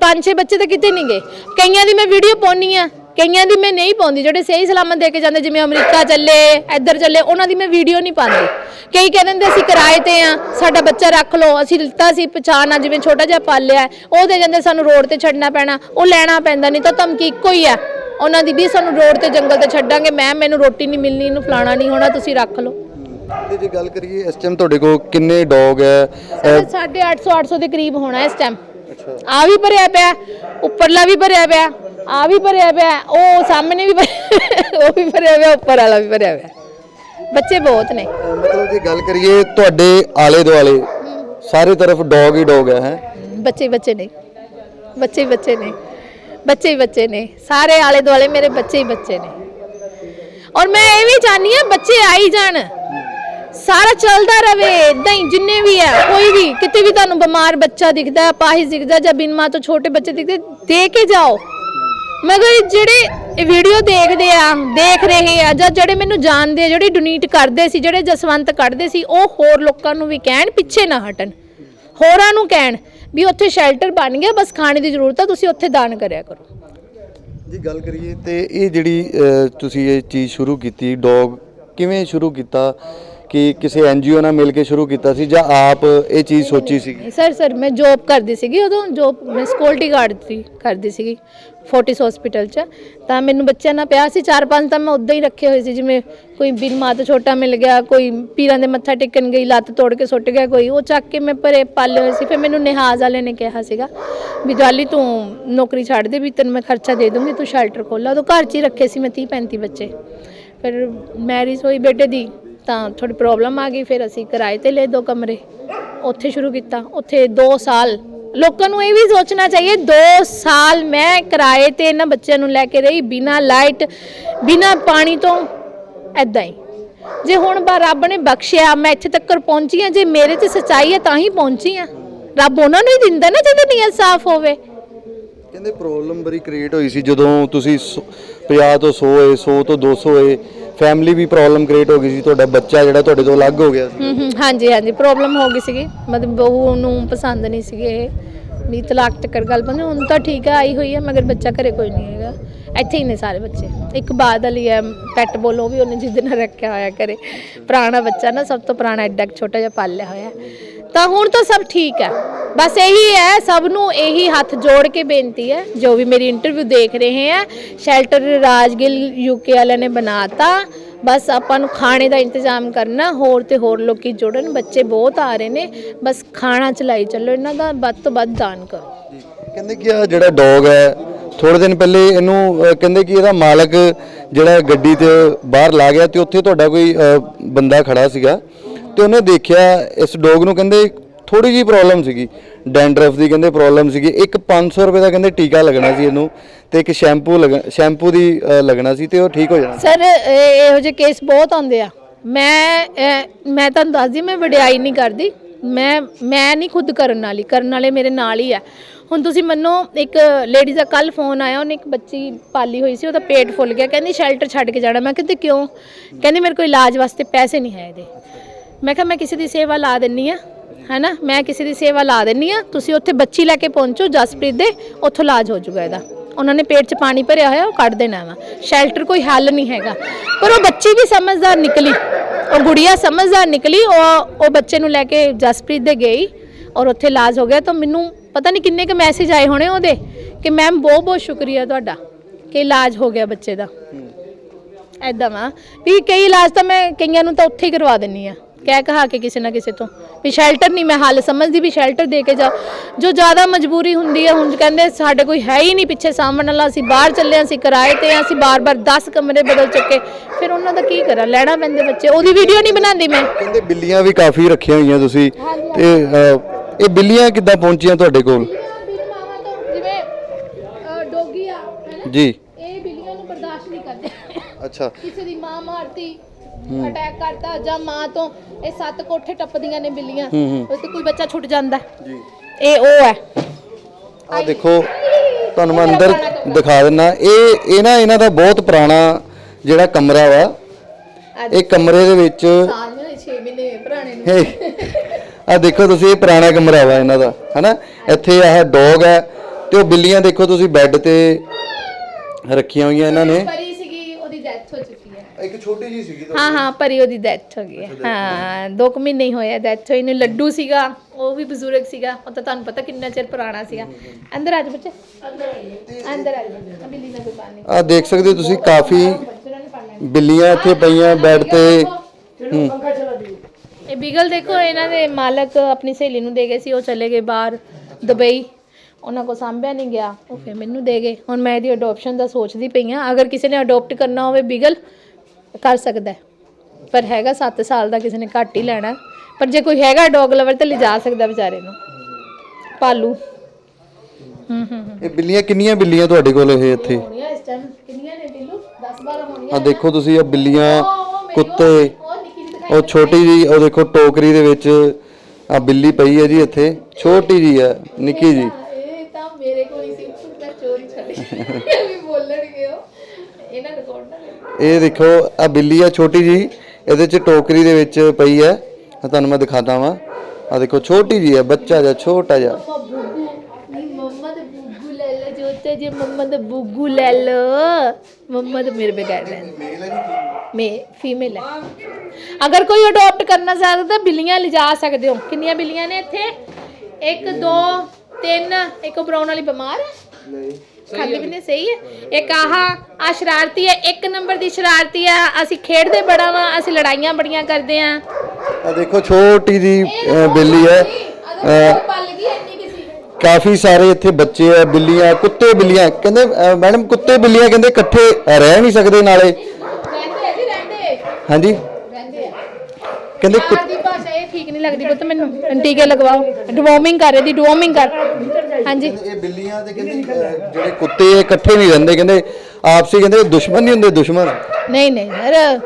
Speaker 1: ਪੰਜ ਛੇ ਬੱਚੇ ਤਾਂ ਕਿਤੇ ਨਹੀਂ ਗਏ। ਕਈਆਂ ਦੀ ਮੈਂ ਵੀਡੀਓ ਪਾਉਣੀ ਆ ਕਈਆਂ ਦੀ ਮੈਂ ਨਹੀਂ ਪਾਉਂਦੀ। ਜਿਹੜੇ ਸਹੀ ਸਲਾਮਤ ਦੇ ਕੇ ਜਾਂਦੇ, ਜਿਵੇਂ ਅਮਰੀਕਾ ਚੱਲੇ, ਇੱਧਰ ਚੱਲੇ, ਉਹਨਾਂ ਦੀ ਮੈਂ ਵੀਡੀਓ ਨਹੀਂ ਪਾਉਂਦੀ। ਕਈ ਕਹਿ ਦਿੰਦੇ, ਅਸੀਂ ਕਿਰਾਏ ਤੇ ਆ ਸਾਡਾ ਬੱਚਾ ਰੱਖ ਲਓ। ਅਸੀਂ ਲਿੱਤਾ ਸੀ ਪਛਾਣ ਆ ਜਿਵੇਂ ਛੋਟਾ ਜਿਹਾ ਪਾਲਿਆ ਉਹ ਦੇ ਜਾਂਦੇ, ਸਾਨੂੰ ਰੋਡ ਤੇ ਛੱਡਣਾ ਪੈਣਾ, ਉਹ ਲੈਣਾ ਪੈਂਦਾ ਨਹੀਂ, ਤਾਂ ਧਮਕੀ ਇੱਕੋ ਹੀ ਆ ਉਹਨਾਂ ਦੀ ਵੀ ਸਾਨੂੰ ਰੋਡ ਤੇ ਜੰਗਲ ਤੇ ਛੱਡਾਂਗੇ, ਮੈਂ, ਮੈਨੂੰ ਰੋਟੀ ਨਹੀਂ ਮਿਲਣੀ, ਇਹਨੂੰ ਫਲਾਣਾ ਨਹੀਂ ਹੋਣਾ, ਤੁਸੀਂ ਰੱਖ ਲਓ।
Speaker 3: ਤੇ ਜੇ ਗੱਲ ਕਰੀਏ ਇਸ ਟਾਈਮ ਤੁਹਾਡੇ ਕੋਲ ਕਿੰਨੇ ਡੌਗ ਹੈ?
Speaker 1: ਸਾਡੇ 850 800 ਦੇ ਕਰੀਬ ਹੋਣਾ ਇਸ ਟਾਈਮ ਆ ਵੀ ਭਰਿਆ ਪਿਆ ਉੱਪਰਲਾ ਵੀ ਭਰਿਆ ਪਿਆ ਆ ਵੀ ਭਰਿਆ ਪਿਆ ਉਹ ਸਾਹਮਣੇ ਵੀ ਭਰਿਆ- ਉਹ ਵੀ ਭਰਿਆ ਪਿਆ ਉੱਪਰ ਵਾਲਾ ਵੀ ਭਰਿਆ ਪਿਆ। ਬੱਚੇ ਬਹੁਤ ਨੇ।
Speaker 3: ਮਤਲਬ ਜੇ ਗੱਲ ਕਰੀਏ ਤੁਹਾਡੇ ਆਲੇ ਦੁਆਲੇ ਸਾਰੇ ਤਰਫ ਡੌਗ ਹੀ ਡੌਗ ਹੈ ਹੈ?
Speaker 1: ਬੱਚੇ ਹੀ ਬੱਚੇ ਨੇ। ਬੱਚੇ ਹੀ ਬੱਚੇ ਨੇ। ਬੱਚੇ ਹੀ ਬੱਚੇ ਨੇ। ਸਾਰੇ ਆਲੇ ਦੁਆਲੇ ਮੇਰੇ ਬੱਚੇ ਹੀ ਬੱਚੇ ਨੇ। ਔਰ ਮੈਂ ਇਹ ਵੀ ਚਾਹਨੀ ਆ ਬੱਚੇ ਆਈ ਜਾਣ। ਸਾਰਾ ਚੱਲਦਾ ਰਵੇ ਇਦਾਂ ਹੀ ਜਿੰਨੇ ਵੀ ਆ ਕੋਈ ਵੀ ਕਿਤੇ ਵੀ ਤੁਹਾਨੂੰ ਬਿਮਾਰ ਬੱਚਾ ਦਿਖਦਾ ਪਾਹਿਜ ਦਿਖਦਾ ਜਾਂ ਬਿਨ ਮਾਂ ਤੋਂ ਛੋਟੇ ਬੱਚੇ ਦਿਖਦੇ ਦੇ ਕੇ ਜਾਓ। ਮਗਰ ਜਿਹੜੇ ਇਹ ਵੀਡੀਓ ਦੇਖਦੇ ਆ ਦੇਖ ਰਹੇ ਆ ਜਾਂ ਜਿਹੜੇ ਮੈਨੂੰ ਜਾਣਦੇ ਆ ਜਿਹੜੇ ਡੋਨੇਟ ਕਰਦੇ ਸੀ ਜਿਹੜੇ ਜਸਵੰਤ ਕੱਢਦੇ ਸੀ ਉਹ ਹੋਰ ਲੋਕਾਂ ਨੂੰ ਵੀ ਕਹਿਣ ਪਿੱਛੇ ਨਾ ਹਟਣ। ਹੋਰਾਂ ਨੂੰ ਕਹਿਣ ਵੀ ਉੱਥੇ ਸ਼ੈਲਟਰ ਬਣ ਗਿਆ ਬਸ ਖਾਣੇ ਦੀ ਜ਼ਰੂਰਤ ਆ ਤੁਸੀਂ ਉੱਥੇ ਦਾਨ ਕਰਿਆ ਕਰੋ।
Speaker 3: ਜੀ ਗੱਲ ਕਰੀਏ ਤੇ ਇਹ ਜਿਹੜੀ ਅ, ਤੁਸੀਂ ਇਹ ਚੀਜ਼ ਸ਼ੁਰੂ ਕੀਤੀ ਡੌਗ ਕਿਵੇਂ ਸ਼ੁਰੂ ਕੀਤਾ? ਕਿ ਕਿਸੇ ਐਨਜੀਓ ਨਾਲ ਮਿਲ ਕੇ ਸ਼ੁਰੂ ਕੀਤਾ ਸੀ ਜਾਂ ਆਪ ਇਹ ਚੀਜ਼ ਸੋਚੀ ਸੀ?
Speaker 1: ਸਰ ਸਰ, ਮੈਂ ਜੌਬ ਕਰਦੀ ਸੀਗੀ, ਉਦੋਂ ਜੌਬ ਮੈਂ ਸਿਕਿਉਰਿਟੀ ਗਾਰਡ ਸੀ, ਕਰਦੀ ਸੀਗੀ ਫੋਰਟਿਸ ਹਸਪੀਟਲ 'ਚ। ਤਾਂ ਮੈਨੂੰ ਬੱਚਿਆਂ ਨਾਲ ਪਿਆ ਸੀ, ਚਾਰ ਪੰਜ ਤਾਂ ਮੈਂ ਉਦਾਂ ਹੀ ਰੱਖੇ ਹੋਏ ਸੀ, ਜਿਵੇਂ ਕੋਈ ਬਿਨ ਮਾਤ ਛੋਟਾ ਮਿਲ ਗਿਆ, ਕੋਈ ਪੀਰਾਂ ਦੇ ਮੱਥਾ ਟੇਕਣ ਗਈ, ਲੱਤ ਤੋੜ ਕੇ ਸੁੱਟ ਗਿਆ ਕੋਈ, ਉਹ ਚੱਕ ਕੇ ਮੈਂ ਭਰੇ ਪਾਲੇ ਹੋਏ ਸੀ। ਫਿਰ ਮੈਨੂੰ ਨਿਹਾਜ਼ ਵਾਲੇ ਨੇ ਕਿਹਾ ਸੀਗਾ ਵੀ, ਜਾਲੀ, ਤੂੰ ਨੌਕਰੀ ਛੱਡ ਦੇ, ਵੀ ਤੈਨੂੰ ਮੈਂ ਖਰਚਾ ਦੇ ਦੂੰਗੀ, ਤੂੰ ਸ਼ੈਲਟਰ ਖੋਲਾ ਉਦੋਂ ਘਰ 'ਚ ਹੀ ਰੱਖੇ ਸੀ ਮੈਂ 30 35 ਬੱਚੇ। ਫਿਰ ਮੈਰਿਜ ਹੋਈ ਬੇਟੇ ਦੀ ਤਾਂ ਥੋੜੀ ਪ੍ਰੋਬਲਮ ਆ ਗਈ, ਫਿਰ ਅਸੀਂ ਕਿਰਾਏ ਤੇ ਲਏ ਦੋ ਕਮਰੇ। ਉੱਥੇ ਸ਼ੁਰੂ ਕੀਤਾ। ਉੱਥੇ 2 ਸਾਲ। ਲੋਕਾਂ ਨੂੰ ਇਹ ਵੀ ਸੋਚਣਾ ਚਾਹੀਏ 2 ਸਾਲ ਮੈਂ ਕਿਰਾਏ ਤੇ ਇਹਨਾਂ ਬੱਚਿਆਂ ਨੂੰ ਲੈ ਕੇ ਰਹੀ, ਬਿਨਾ ਲਾਈਟ, ਬਿਨਾ ਪਾਣੀ ਤੋਂ ਐਦਾਂ ਹੀ। ਜੇ ਹੁਣ ਬਾ ਰੱਬ ਨੇ ਬਖਸ਼ਿਆ, ਮੈਂ ਇੱਥੇ ਤੱਕ ਪਹੁੰਚੀ ਆ ਜੇ ਮੇਰੇ 'ਚ ਸਚਾਈ ਹੈ ਤਾਂ ਹੀ ਪਹੁੰਚੀ ਆ ਰੱਬ ਉਹਨਾਂ ਨੂੰ ਹੀ ਦਿੰਦਾ ਨਾ ਜਿਹਦੀ ਨੀਅਤ ਸਾਫ਼ ਹੋਵੇ।
Speaker 3: ਕਹਿੰਦੇ ਪ੍ਰੋਬਲਮ ਬੜੀ ਕ੍ਰੀਏਟ ਹੋਈ ਸੀ, ਜਦੋਂ ਤੁਸੀਂ 50 ਤੋਂ 100 ਹੋਏ 100 ਤੋਂ 200 ਹੋਏ ਫੈਮਿਲੀ ਵੀ ਪ੍ਰੋਬਲਮ ਕ੍ਰੀਏਟ ਹੋ ਗਈ ਸੀ, ਤੁਹਾਡਾ ਬੱਚਾ ਜਿਹੜਾ ਤੁਹਾਡੇ ਤੋਂ ਅਲੱਗ ਹੋ ਗਿਆ ਸੀ।
Speaker 1: ਹੂੰ ਹੂੰ ਹਾਂਜੀ ਹਾਂਜੀ ਪ੍ਰੋਬਲਮ ਹੋ ਗਈ ਸੀਗੀ। ਮਤਲਬ ਬਹੂ ਨੂੰ ਪਸੰਦ ਨਹੀਂ ਸੀਗੇ ਇਹ, ਵੀ ਤਲਾਕ ਤੱਕਰ ਗੱਲ ਬੰਦੇ ਹੁਣ ਤਾਂ ਠੀਕ ਆ, ਆਈ ਹੋਈ ਹੈ ਮਗਰ ਬੱਚਾ ਘਰੇ ਕੋਈ ਨਹੀਂ ਹੈਗਾ। ਇੱਥੇ ਹੀ ਨੇ ਸਾਰੇ ਬੱਚੇ। ਇੱਕ ਬਾਦਲ ਹੀ ਹੈ ਪੈਟ ਬੋਲੋ ਵੀ ਉਹਨੇ ਜਿੱਦ ਨਾਲ ਰੱਖਿਆ ਹੋਇਆ ਘਰੇ। ਪੁਰਾਣਾ ਬੱਚਾ ਨਾ, ਸਭ ਤੋਂ ਪੁਰਾਣਾ ਐਡਾ ਛੋਟਾ ਜਿਹਾ ਪਾਲਿਆ ਹੋਇਆ। ਤਾਂ ਹੁਣ ਤਾਂ ਸਭ ਠੀਕ ਆ। ਬਸ ਇਹੀ ਹੈ ਸਭ ਨੂੰ ਇਹੀ ਹੱਥ ਜੋੜ ਕੇ ਬੇਨਤੀ ਹੈ ਜੋ ਵੀ ਮੇਰੀ ਇੰਟਰਵਿਊ ਦੇਖ ਰਹੇ ਹੈ ਸ਼ੈਲਟਰ ਰਾਜਗਿਲ ਯੂਕੇ ਵਾਲਿਆਂ ਨੇ ਬਣਾਤਾ। ਬਸ ਆਪਾਂ ਨੂੰ ਖਾਣੇ ਦਾ ਇੰਤਜ਼ਾਮ ਕਰਨਾ ਹੋਰ ਤੇ ਹੋਰ ਲੋਕੀ ਜੁੜਨ ਬੱਚੇ ਬਹੁਤ ਆ ਰਹੇ ਨੇ ਬਸ ਖਾਣਾ ਚਲਾਈ ਚੱਲੋ ਇਹਨਾਂ ਦਾ ਵੱਧ ਤੋਂ ਵੱਧ ਦਾਨ ਕਰੋ।
Speaker 3: ਕਹਿੰਦੇ ਕਿ ਆ ਜਿਹੜਾ ਡੌਗ ਹੈ ਥੋੜੇ ਦਿਨ ਪਹਿਲੇ ਇਹਨੂੰ ਅ, ਕਹਿੰਦੇ ਕਿ ਇਹਦਾ ਮਾਲਕ ਜਿਹੜਾ ਗੱਡੀ ਤੇ ਬਾਹਰ ਲਾ ਗਿਆ ਤੇ ਉੱਥੇ ਤੁਹਾਡਾ ਕੋਈ ਅ, ਬੰਦਾ ਖੜਾ ਸੀਗਾ ਤੇ ਉਹਨੇ ਦੇਖਿਆ ਇਸ ਡੌਗ ਨੂੰ ਕਹਿੰਦੇ ਥੋੜੀ ਜੀ ਪ੍ਰੋਬਲਮ ਸੀਗੀ। ਡੈਂਡਰਫ ਦੀ ਕਹਿੰਦੇ ਪ੍ਰੋਬਲਮ ਸੀਗੀ। ਇੱਕ 500 ਰੁਪਏ ਦਾ ਕਹਿੰਦੇ ਟੀਕਾ ਲੱਗਣਾ ਸੀ ਇਹਨੂੰ ਤੇ ਇੱਕ ਸ਼ੈਂਪੂ ਸ਼ੈਂਪੂ ਦੀ ਲੱਗਣਾ ਸੀ ਤੇ ਉਹ ਠੀਕ ਹੋ ਜਾਣਾ।
Speaker 1: ਸਰ ਇਹੋ ਜਿਹੇ ਕੇਸ ਬਹੁਤ ਆਉਂਦੇ ਆ। ਮੈਂ ਮੈਂ ਤੁਹਾਨੂੰ ਦੱਸਦੀ, ਮੈਂ ਵਡਿਆਈ ਨਹੀਂ ਕਰਦੀ। ਮੈਂ ਮੈਂ ਨਹੀਂ ਖੁਦ ਕਰਨ ਵਾਲੀ। ਕਰਨ ਵਾਲੇ ਮੇਰੇ ਨਾਲ ਹੀ ਆ। ਹੁਣ ਤੁਸੀਂ ਮੰਨੋ, ਇੱਕ ਲੇਡੀ ਦਾ ਕੱਲ ਫੋਨ ਆਇਆ, ਉਹਨੇ ਇੱਕ ਬੱਚੀ ਪਾਲੀ ਹੋਈ ਸੀ, ਉਹਦਾ ਪੇਟ ਫੁੱਲ ਗਿਆ। ਕਹਿੰਦੀ ਸ਼ੈਲਟਰ ਛੱਡ ਕੇ ਜਾਣਾ। ਮੈਂ ਕਹਿੰਦੀ ਕਿਉਂ? ਕਹਿੰਦੀ, ਮੇਰੇ ਕੋਲ ਇਲਾਜ ਵਾਸਤੇ ਪੈਸੇ ਨਹੀਂ ਹੈ ਇਹਦੇ। ਮੈਂ ਕਿਹਾ, ਮੈਂ ਕਿਸੇ ਦੀ ਸੇਵਾ ਲਾ ਦਿੰਨੀ ਆ। ਹੈਨਾ? ਮੈਂ ਕਿਸੇ ਦੀ ਸੇਵਾ ਲਾ ਦਿੰਨੀ ਆ, ਤੁਸੀਂ ਉੱਥੇ ਬੱਚੀ ਲੈ ਕੇ ਪਹੁੰਚੋ, ਜਸਪ੍ਰੀਤ ਦੇ, ਉੱਥੋਂ ਇਲਾਜ ਹੋ ਜਾਊਗਾ ਇਹਦਾ। ਉਹਨਾਂ ਨੇ ਪੇਟ 'ਚ ਪਾਣੀ ਭਰਿਆ ਹੋਇਆ, ਉਹ ਕੱਢ ਦੇਣਾ ਵਾ। ਸ਼ੈਲਟਰ ਕੋਈ ਹੱਲ ਨਹੀਂ ਹੈਗਾ। ਪਰ ਉਹ ਬੱਚੀ ਵੀ ਸਮਝਦਾਰ ਨਿਕਲੀ। ਉਹ ਗੁੜੀਆ ਸਮਝਦਾਰ ਨਿਕਲੀ, ਉਹ ਉਹ ਬੱਚੇ ਨੂੰ ਲੈ ਕੇ ਜਸਪ੍ਰੀਤ ਦੇ ਗਈ ਔਰ ਉੱਥੇ ਇਲਾਜ ਹੋ ਗਿਆ। ਤਾਂ ਮੈਨੂੰ ਪਤਾ ਨਹੀਂ ਕਿੰਨੇ ਕੁ ਮੈਸੇਜ ਆਏ ਹੋਣੇ ਉਹਦੇ ਕਿ ਮੈਮ ਬਹੁਤ ਬਹੁਤ ਸ਼ੁਕਰੀਆ ਤੁਹਾਡਾ ਕਿ ਇਲਾਜ ਹੋ ਗਿਆ ਬੱਚੇ ਦਾ। ਐਦਾਂ ਵਾ। ਵੀ ਕਈ ਇਲਾਜ ਤਾਂ ਮੈਂ ਕਈਆਂ ਨੂੰ ਤਾਂ ਉੱਥੇ ਹੀ ਕਰਵਾ ਦਿੰਨੀ ਆ। ਕਹਿ ਕਹਾ ਕੇ ਕਿਸੇ ਨਾ ਕਿਸੇ ਤੋਂ। ਵੀ ਸ਼ੈਲਟਰ ਨਹੀਂ ਮੈਂ ਹੱਲ ਸਮਝਦੀ ਵੀ ਸ਼ੈਲਟਰ ਦੇ ਕੇ ਜਾ ਜੋ ਜ਼ਿਆਦਾ ਮਜਬੂਰੀ ਹੁੰਦੀ ਹੈ ਹੁਣ ਕਹਿੰਦੇ ਸਾਡੇ ਕੋਈ ਹੈ ਹੀ ਨਹੀਂ ਪਿੱਛੇ ਸਾਂਭਣ ਵਾਲਾ ਅਸੀਂ ਬਾਹਰ ਚੱਲੇ ਹਾਂ, ਅਸੀਂ ਕਿਰਾਏ ਤੇ ਹਾਂ, ਅਸੀਂ ਬਾਰ-ਬਾਰ 10 ਕਮਰੇ ਬਦਲ ਚੁੱਕੇ। ਫਿਰ ਉਹਨਾਂ ਦਾ ਕੀ ਕਰਾਂ? ਲੈਣਾ ਪੈਂਦੇ ਬੱਚੇ। ਉਹਦੀ ਵੀਡੀਓ ਨਹੀਂ ਬਣਾਉਂਦੀ ਮੈਂ।
Speaker 3: ਕਹਿੰਦੇ ਬਿੱਲੀਆਂ ਵੀ ਕਾਫੀ ਰੱਖੀਆਂ ਹੋਈਆਂ ਤੁਸੀਂ। ਤੇ ਇਹ ਬਿੱਲੀਆਂ ਕਿੱਦਾਂ ਪਹੁੰਚੀਆਂ ਤੁਹਾਡੇ ਕੋਲ?
Speaker 1: ਜਿਵੇਂ ਡੋਗੀ ਆ ਹੈਨਾ
Speaker 3: ਜੀ।
Speaker 1: ਇਹ ਬਿੱਲੀਆਂ ਨੂੰ ਬਰਦਾਸ਼ਤ ਨਹੀਂ ਕਰਦੇ।
Speaker 3: ਅੱਛਾ।
Speaker 1: ਕਿਸੇ ਦੀ ਮਾਂ ਮਾਰਤੀ ਅਟੈਕ ਕਰਤਾ ਜਾਂ ਮਾਂ ਤੋਂ ਇਹ ਸੱਤ ਕੋਠੇ ਟੱਪਦੀਆਂ ਨੇ ਬਿੱਲੀਆਂ। ਉਹ ਤੇ ਕੋਈ ਬੱਚਾ ਛੁੱਟ ਜਾਂਦਾ ਜੀ। ਇਹ ਉਹ ਹੈ।
Speaker 3: ਆ ਦੇਖੋ ਤੁਹਾਨੂੰ ਮੈਂ ਅੰਦਰ ਦਿਖਾ। ਦਿੰਨਾ ਇਹ ਇਹ ਨਾ ਇਹਨਾਂ ਦਾ ਬਹੁਤ ਪੁਰਾਣਾ ਜਿਹੜਾ ਕਮਰਾ ਵਾ। ਇਹ ਕਮਰੇ ਦੇ ਵਿੱਚ
Speaker 1: ਸਾਲ ਨੇ 6 ਮਹੀਨੇ ਪੁਰਾਣੇ ਨੂੰ।
Speaker 3: ਆ ਦੇਖੋ ਤੁਸੀਂ ਇਹ ਪੁਰਾਣਾ ਕਮਰਾ ਵਾ ਇਹਨਾਂ ਦਾ ਹਨਾ? ਇੱਥੇ ਆਹ ਡੌਗ ਹੈ ਤੇ ਉਹ ਬਿੱਲੀਆਂ ਦੇਖੋ ਤੁਸੀਂ ਬੈੱਡ ਤੇ ਰੱਖੀਆਂ ਹੋਈਆਂ ਇਹਨਾਂ ਨੇ
Speaker 1: ਪਰੀ ਸੀਗੀ ਉਹਦੀ ਡੈਥ ਹੋ ਚੁੱਕੀ ਹੈ
Speaker 3: ਇੱਕ ਛੋਟੀ ਜੀ ਸੀਗੀ
Speaker 1: ਹਾਂ ਹਾਂ ਪਰੀ ਉਹਦੀ ਡੈਥ ਹੋ ਗਈ ਹੈ। ਹਾਂ ਦੋ ਕੁ ਮਹੀਨੇ ਹੀ ਹੋਇਆ ਡੈਥ ਹੋਈ ਨੂੰ ਲੱਡੂ ਸੀਗਾ ਉਹ ਵੀ ਬਜ਼ੁਰਗ ਸੀਗਾ ਉਹ ਤਾਂ ਤੁਹਾਨੂੰ ਪਤਾ ਕਿੰਨਾ ਚਿਰ ਪੁਰਾਣਾ ਸੀਗਾ। ਅੰਦਰ ਆ ਜਾ ਬੱਚੇ। ਅੰਦਰ ਆ ਜਾ ਬਿੱਲੀ ਨਾਲ ਕੋਈ ਪਾਣੀ
Speaker 3: ਆ ਦੇਖ ਸਕਦੇ ਹੋ ਤੁਸੀਂ ਕਾਫੀ ਬਿੱਲੀਆਂ ਇੱਥੇ ਪਈਆਂ ਬੈੱਡ ਤੇ।
Speaker 1: ਇਹ ਬਿਗਲ ਦੇਖੋ ਇਹਨਾਂ ਦੇ ਮਾਲਕ ਆਪਣੀ ਸਹੇਲੀ ਨੂੰ ਦੇ ਗਏ ਸੀ ਉਹ ਚਲੇ ਗਏ ਬਾਹਰ ਦੁਬਈ। ਉਹਨਾਂ ਕੋ ਸਾਂਭਿਆ ਨਹੀਂ ਗਿਆ ਉਹ ਫਿਰ ਮੈਨੂੰ ਦੇ ਗਏ। ਹੁਣ ਮੈਂ ਇਹਦੀ ਅਡਾਪਸ਼ਨ ਦਾ ਸੋਚਦੀ ਪਈ ਆ ਅਗਰ ਕਿਸੇ ਨੇ ਅਡਾਪਟ ਕਰਨਾ ਹੋਵੇ ਬਿਗਲ ਕਰ ਸਕਦਾ। ਪਰ ਹੈਗਾ 7 ਸਾਲ ਦਾ ਕਿਸੇ ਨੇ ਘੱਟ ਹੀ ਲੈਣਾ ਪਰ ਜੇ ਕੋਈ ਹੈਗਾ ਡੌਗ ਲਵਰ ਤੇ ਲਿਜਾ ਸਕਦਾ ਵਿਚਾਰੇ ਨੂੰ। ਪਾਲੂ। ਹੂੰ ਹੂੰ
Speaker 3: ਇਹ ਬਿੱਲੀਆਂ ਕਿੰਨੀਆਂ ਬਿੱਲੀਆਂ ਤੁਹਾਡੇ ਕੋਲ ਇਹ ਇੱਥੇ?
Speaker 1: ਹੋਣੀਆਂ ਇਸ ਟਾਈਮ ਕਿੰਨੀਆਂ ਨੇ ਟਿੱਲੂ 10 12 ਹੋਣੀਆਂ
Speaker 3: ਆ ਦੇਖੋ ਤੁਸੀਂ ਇਹ ਬਿੱਲੀਆਂ ਕੁੱਤੇ।
Speaker 1: ਉਹ ਨਿੱਕੀ ਜਿਹੀ ਦਿਖਾਈ
Speaker 3: ਉਹ ਛੋਟੀ ਜੀ ਉਹ ਦੇਖੋ ਟੋਕਰੀ ਦੇ ਵਿੱਚ ਆ ਬਿੱਲੀ ਪਈ ਹੈ ਜੀ ਇੱਥੇ। ਛੋਟੀ ਜੀ ਹੈ ਨਿੱਕੀ ਜੀ
Speaker 1: ਇਹ ਤਾਂ ਮੇਰੇ ਕੋਲ ਹੀ ਸੀ। ਮੈਂ ਚੋਰੀ ਛੱਡੀ ਵੀ ਬੋਲਣਗੇ ਉਹ। ਇਹਨਾਂ ਰਿਕਾਰਡ ਨਾ।
Speaker 3: ਇਹ ਦੇਖੋ ਆ ਬਿੱਲੀ ਆ ਛੋਟੀ ਜੀ ਇਹਦੇ ਚ ਟੋਕਰੀ ਦੇ ਵਿੱਚ ਪਈ ਹੈ। ਆ ਤੁਹਾਨੂੰ ਮੈਂ ਦਿਖਾਤਾ ਵਾਂ। ਆ ਦੇਖੋ ਛੋਟੀ ਜੀ ਹੈ ਬੱਚਾ ਜਿਹਾ ਛੋਟਾ ਜਿਹਾ।
Speaker 1: ਮੰਮਾ ਬੁੱਗੂ ਨਹੀਂ ਮੰਮਾ ਤੇ ਬੁੱਗੂ ਲੈ ਲੈ ਜੋਤੇ ਜੀ ਮੰਮਾ ਤੇ ਬੁੱਗੂ ਲੈ ਲੋ ਮੰਮਾ ਤੇ ਮੇਰੇ ਬਗੈਰ ਰਹਿੰਦੇ ਮੈਂ ਫੀਮੇਲ ਹੈ। ਅਗਰ ਕੋਈ ਅਡਾਪਟ ਕਰਨਾ ਚਾਹਦਾ ਤਾਂ ਬਿੱਲੀਆਂ ਲਿਜਾ ਸਕਦੇ ਹੋ। ਕਿੰਨੀਆਂ ਬਿੱਲੀਆਂ ਨੇ ਇੱਥੇ? 1 2 3 ਇੱਕ ਬਰਾਉਨ ਵਾਲੀ ਬਿਮਾਰ ਹੈ? ਨਹੀਂ। ਖਾਲੀ ਵੀ ਨਹੀਂ ਸਹੀ ਹੈ। ਇੱਕ ਆਹ ਆ ਸ਼ਰਾਰਤੀ ਹੈ ਇੱਕ ਨੰਬਰ ਦੀ ਸ਼ਰਾਰਤੀ ਹੈ। ਅਸੀਂ ਖੇਡਦੇ ਬੜਾ ਵਾਂ ਅਸੀਂ ਲੜਾਈਆਂ ਬੜੀਆਂ ਕਰਦੇ ਆਂ।
Speaker 3: ਆ ਦੇਖੋ ਛੋਟੀ ਜੀ ਅ, ਬਿੱਲੀ ਹੈ। ਅ,
Speaker 1: ਪਲ ਗਈ ਇੰਨੀ ਕਿਸੇ
Speaker 3: ਕਾਫੀ ਸਾਰੇ ਇੱਥੇ ਬੱਚੇ ਆ ਬਿੱਲੀਆਂ ਕੁੱਤੇ ਬਿੱਲੀਆਂ। ਕਹਿੰਦੇ ਅ, ਮੈਡਮ ਕੁੱਤੇ ਬਿੱਲੀਆਂ ਕਹਿੰਦੇ ਇਕੱਠੇ ਰਹਿ ਨਹੀਂ ਸਕਦੇ ਨਾਲੇ।
Speaker 1: ਰਹਿੰਦੇ ਆ ਜੀ ਰਹਿੰਦੇ।
Speaker 3: ਹਾਂਜੀ।
Speaker 1: ਆ
Speaker 3: ਕਹਿੰਦੇ ਕੁ-
Speaker 1: ਦੀ ਭਾਸ਼ਾ ਇਹ ਠੀਕ ਨਹੀਂ ਲੱਗਦੀ ਪੁੱਤ ਮੈਨੂੰ। ਟੀਕੇ ਲਗਵਾਓ। ਡਿਵੋਰਮਿੰਗ ਕਰ ਇਹਦੀ ਡਿਵੋਰਮਿੰਗ ਕਰ। ਹਾਂਜੀ।
Speaker 3: ਇਹ ਬਿੱਲੀਆਂ ਤੇ ਕਹਿੰਦੇ ਜਿਹੜੇ ਕੁੱਤੇ ਇਹ ਇਕੱਠੇ ਨਹੀਂ ਰਹਿੰਦੇ ਕਹਿੰਦੇ ਆਪਸੀ ਕਹਿੰਦੇ ਦੁਸ਼ਮਣ ਨਹੀਂ ਹੁੰਦੇ ਦੁਸ਼ਮਣ।
Speaker 1: ਨਹੀਂ ਨਹੀਂ ਯਾਰ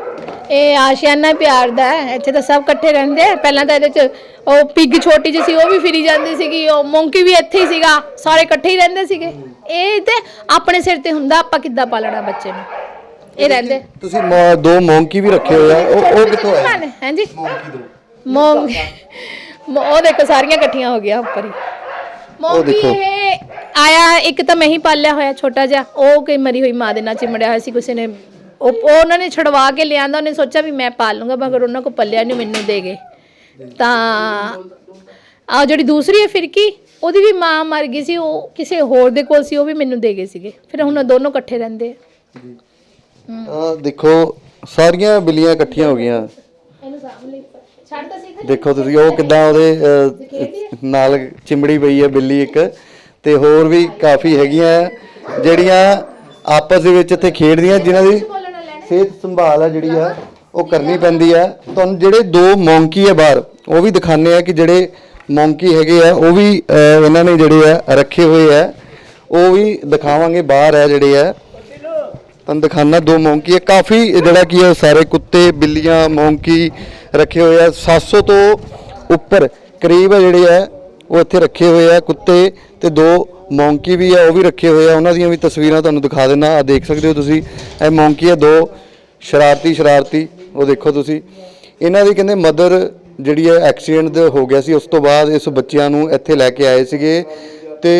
Speaker 1: ਇਹ ਆਸ਼ਿਆਨਾ ਪਿਆਰ ਦਾ ਹੈ। ਇੱਥੇ ਤਾਂ ਸਭ ਇਕੱਠੇ ਰਹਿੰਦੇ ਆ। ਪਹਿਲਾਂ ਤਾਂ ਇਹਦੇ ਚ ਉਹ ਪਿਗ ਛੋਟੀ ਜਿਹੀ ਸੀ ਉਹ ਵੀ ਫਿਰੀ ਜਾਂਦੀ ਸੀਗੀ। ਉਹ ਮੌਂਕੀ ਵੀ ਇੱਥੇ ਹੀ ਸੀਗਾ। ਸਾਰੇ ਇਕੱਠੇ ਹੀ ਰਹਿੰਦੇ ਸੀਗੇ। ਇਹ ਤੇ ਆਪਣੇ ਸਿਰ ਤੇ ਹੁੰਦਾ ਆਪਾਂ ਕਿੱਦਾਂ ਪਾਲਣਾ ਬੱਚੇ ਨੂੰ? ਇਹ ਰਹਿੰਦੇ।
Speaker 3: ਤੁਸੀਂ ਮੌ- ਦੋ ਮੌਂਕੀ ਵੀ ਰੱਖੇ ਹੋਏ ਆ। ਉਹ ਉਹ ਕਿੱਥੋਂ ਆਏ?
Speaker 1: ਹਾਂਜੀ। ਮੌਂਗ ਮ- ਉਹ ਦੇਖੋ ਸਾਰੀਆਂ ਇਕੱਠੀਆਂ ਹੋ ਗਿਆ ਉੱਪਰ ਹੀ।
Speaker 3: ਦੇਖੋ।
Speaker 1: ਇਹ ਆਇਆ ਇੱਕ ਤਾਂ ਮੈਂ ਹੀ ਪਾਲਿਆ ਹੋਇਆ ਛੋਟਾ ਜਿਹਾ। ਉਹ ਕੋਈ ਮਰੀ ਹੋਈ ਮਾਂ ਦੇ ਨਾਲ ਚਿਮੜਿਆ ਹੋਇਆ ਸੀ ਕਿਸੇ ਨੇ ਉਹ ਉਹ ਉਹਨਾਂ ਨੇ ਛਡਵਾ ਕੇ ਲਿਆਂਦਾ ਉਹਨੇ ਸੋਚਿਆ ਵੀ ਮੈਂ ਪਾਲ ਲੂੰਗਾ ਮਗਰ ਉਹਨਾਂ ਕੋ ਪੱਲਿਆ ਨਹੀਂ ਮੈਨੂੰ ਦੇ ਗਏ ਤਾਂ ਆ ਜਿਹੜੀ ਦੂਸਰੀ ਹੈ ਫਿਰਕੀ ਉਹਦੀ ਵੀ ਮਾਂ ਮਰ ਗਈ ਸੀ ਉਹ ਕਿਸੇ ਹੋਰ ਦੇ ਕੋਲ ਸੀ ਉਹ ਵੀ ਮੈਨੂੰ ਦੇ ਗਏ ਸੀਗੇ। ਫਿਰ ਹੁਣ ਉਹ ਦੋਨੋਂ ਇਕੱਠੇ ਰਹਿੰਦੇ ਆ।
Speaker 3: ਆ ਦੇਖੋ ਸਾਰੀਆਂ ਬਿੱਲੀਆਂ ਇਕੱਠੀਆਂ ਹੋ ਗਈਆਂ।
Speaker 1: ਇਹਨੂੰ ਸਾਂਭ ਲਈ। ਛੱਡ ਤਾਂ ਸੀ
Speaker 3: ਦੇਖੋ ਤੁਸੀਂ ਉਹ ਕਿਦਾਂ ਉਹਦੇ ਨਾਲ ਚਿਮੜੀ ਪਈ ਹੈ ਬਿੱਲੀ ਇੱਕ ਤੇ ਹੋਰ ਵੀ ਕਾਫੀ ਹੈਗੀਆਂ ਜਿਹੜੀਆਂ ਆਪਸ ਦੇ ਵਿੱਚ ਇੱਥੇ ਖੇਡਦੀਆਂ ਜਿਨ੍ਹਾਂ ਦੀ
Speaker 1: ਬੋਲਣਾ ਲੈਣਾ
Speaker 3: ਸਿਹਤ ਸੰਭਾਲ ਆ ਜਿਹੜੀ ਆ ਉਹ ਕਰਨੀ ਪੈਂਦੀ ਹੈ ਤੁਹਾਨੂੰ ਜਿਹੜੇ ਦੋ ਮੌਂਕੀ ਹੈ ਬਾਹਰ ਉਹ ਵੀ ਦਿਖਾਣੇ ਆ ਕਿ ਜਿਹੜੇ ਮੌਂਕੀ ਹੈਗੇ ਆ ਉਹ ਵੀ ਅਹ, ਇਹਨਾਂ ਨੇ ਜਿਹੜੇ ਆ ਰੱਖੇ ਹੋਏ ਆ। ਉਹ ਵੀ ਦਿਖਾਵਾਂਗੇ ਬਾਹਰ ਹੈ ਜਿਹੜੇ ਆ। ਤੁਹਾਨੂੰ ਦਿਖਾਣਾ ਦੋ ਮੌਂਕੀ ਹੈ। ਕਾਫੀ ਜਿਹੜਾ ਕੀ ਹੈ, ਸਾਰੇ ਕੁੱਤੇ, ਬਿੱਲੀਆਂ, ਮੌਂਕੀ ਰੱਖੇ ਹੋਏ ਆ। 700 ਤੋਂ ਉੱਪਰ ਕਰੀਬ ਜਿਹੜੇ ਆ ਉਹ ਇੱਥੇ ਰੱਖੇ ਹੋਏ ਆ ਕੁੱਤੇ ਤੇ ਦੋ ਮੌਂਕੀ ਵੀ ਆ, ਉਹ ਵੀ ਰੱਖੇ ਹੋਏ ਆ। ਉਹਨਾਂ ਦੀਆਂ ਵੀ ਤਸਵੀਰਾਂ ਤੁਹਾਨੂੰ ਦਿਖਾ ਦਿੰਦਾ ਆ ਦੇਖ ਸਕਦੇ ਹੋ ਤੁਸੀਂ। ਇਹ ਮੌਂਕੀ ਹੈ, ਦੋ ਸ਼ਰਾਰਤੀ ਸ਼ਰਾਰਤੀ, ਉਹ ਦੇਖੋ ਤੁਸੀਂ। ਇਹਨਾਂ ਦੀ ਕਹਿੰਦੇ ਮਦਰ ਜਿਹੜੀ ਹੈ, ਐਕਸੀਡੈਂਟ ਹੋ ਗਿਆ ਸੀ। ਉਸ ਤੋਂ ਬਾਅਦ ਇਸ ਬੱਚਿਆਂ ਨੂੰ ਇੱਥੇ ਲੈ ਕੇ ਆਏ ਸੀਗੇ ਤੇ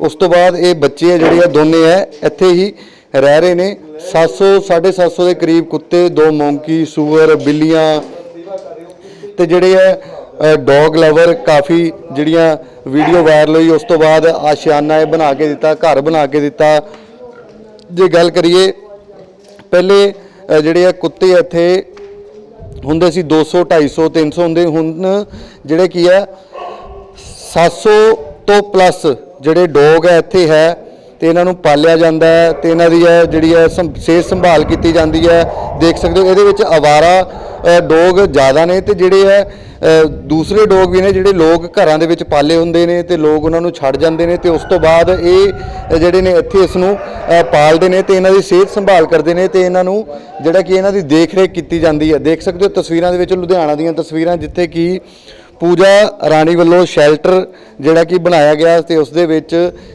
Speaker 3: ਉਸ ਤੋਂ ਬਾਅਦ ਇਹ ਬੱਚੇ ਆ ਜਿਹੜੇ ਆ, ਦੋਨੇ ਆ ਇੱਥੇ ਹੀ ਰਹਿ ਰਹੇ ਨੇ। 700 750 ਦੇ ਕਰੀਬ ਕੁੱਤੇ, ਦੋ ਮੌਂਕੀ, ਸੂਅਰ, ਬਿੱਲੀਆਂ ਤੇ ਜਿਹੜੇ ਹੈ ਡੌਗ ਲਵਰ ਕਾਫੀ ਜਿਹੜੀਆਂ ਵੀਡੀਓ ਵਾਇਰਲ ਹੋਈ, ਉਸ ਤੋਂ ਬਾਅਦ ਆਸ਼ਿਆਨਾ ਇਹ ਬਣਾ ਕੇ ਦਿੱਤਾ, ਘਰ ਬਣਾ ਕੇ ਦਿੱਤਾ। ਜੇ ਗੱਲ ਕਰੀਏ, ਪਹਿਲੇ ਜਿਹੜੇ ਆ ਕੁੱਤੇ ਇੱਥੇ ਹੁੰਦੇ ਸੀ 200 250 300 ਹੁੰਦੇ, ਹੁਣ ਜਿਹੜੇ ਕੀ ਹੈ 700 ਤੋਂ ਪਲੱਸ ਜਿਹੜੇ ਡੌਗ ਹੈ, ਇੱਥੇ ਹੈ ਤੇ ਇਹਨਾਂ ਨੂੰ ਪਾਲਿਆ ਜਾਂਦਾ ਹੈ ਤੇ ਇਹਨਾਂ ਦੀ ਹੈ ਜਿਹੜੀ ਹੈ ਸੰਭ- ਸਿਹਤ ਸੰਭਾਲ ਕੀਤੀ ਜਾਂਦੀ ਹੈ। ਦੇਖ ਸਕਦੇ ਹੋ, ਇਹਦੇ ਵਿੱਚ ਅਵਾਰਾ ਡੋਗ ਜ਼ਿਆਦਾ ਨੇ ਤੇ ਜਿਹੜੇ ਹੈ ਦੂਸਰੇ ਡੋਗ ਵੀ ਨੇ ਜਿਹੜੇ ਲੋਕ ਘਰਾਂ ਦੇ ਵਿੱਚ ਪਾਲੇ ਹੁੰਦੇ ਨੇ ਤੇ ਲੋਕ ਉਹਨਾਂ ਨੂੰ ਛੱਡ ਜਾਂਦੇ ਨੇ ਤੇ ਉਸ ਤੋਂ ਬਾਅਦ ਇਹ ਜਿਹੜੇ ਨੇ ਇੱਥੇ ਇਸ ਨੂੰ ਪਾਲਦੇ ਨੇ ਤੇ ਇਹਨਾਂ ਦੀ ਸਿਹਤ ਸੰਭਾਲ ਕਰਦੇ ਨੇ ਤੇ ਇਹਨਾਂ ਨੂੰ ਜਿਹੜਾ ਕਿ ਇਹਨਾਂ ਦੀ ਦੇਖ ਰੇਖ ਕੀਤੀ ਜਾਂਦੀ ਹੈ। ਦੇਖ ਸਕਦੇ ਹੋ ਤਸਵੀਰਾਂ ਦੇ ਵਿੱਚ ਲੁਧਿਆਣਾ ਦੀਆਂ ਤਸਵੀਰਾਂ ਜਿੱਥੇ ਕਿ ਪੂਜਾ ਰਾਣੀ ਵੱਲੋਂ ਸ਼ੈਲਟਰ ਜਿਹੜਾ ਕਿ ਬਣਾਇਆ ਗਿਆ ਤੇ ਉਸ ਦੇ ਵਿੱਚ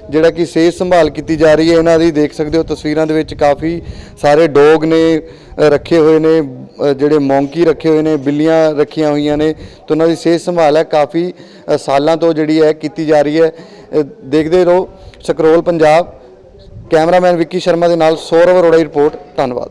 Speaker 3: ਜਿਹੜਾ ਕਿ ਸਿਹਤ ਸੰਭਾਲ ਕੀਤੀ ਜਾ ਰਹੀ ਹੈ, ਇਹਨਾਂ ਦੀ ਦੇਖ ਸਕਦੇ ਹੋ ਤਸਵੀਰਾਂ ਦੇ ਵਿੱਚ ਕਾਫੀ ਸਾਰੇ ਡੋਗ ਨੇ ਰੱਖੇ ਹੋਏ ਨੇ ਜਿਹੜੇ ਮੌਂਕੀ ਰੱਖੇ ਹੋਏ ਨੇ, ਬਿੱਲੀਆਂ ਰੱਖੀਆਂ ਹੋਈਆਂ ਨੇ ਤੇ ਉਹਨਾਂ ਦੀ ਸਿਹਤ ਸੰਭਾਲ ਹੈ, ਕਾਫੀ ਸਾਲਾਂ ਤੋਂ ਜਿਹੜੀ ਹੈ ਕੀਤੀ ਜਾ ਰਹੀ ਹੈ। ਦੇਖਦੇ ਰਹੋ ਸਕਰੋਲ ਪੰਜਾਬ, ਕੈਮਰਾਮੈਨ ਵਿੱਕੀ ਸ਼ਰਮਾ ਦੇ ਨਾਲ ਸੌਰਵ ਅਰੋੜਾ ਦੀ ਰਿਪੋਰਟ, ਧੰਨਵਾਦ।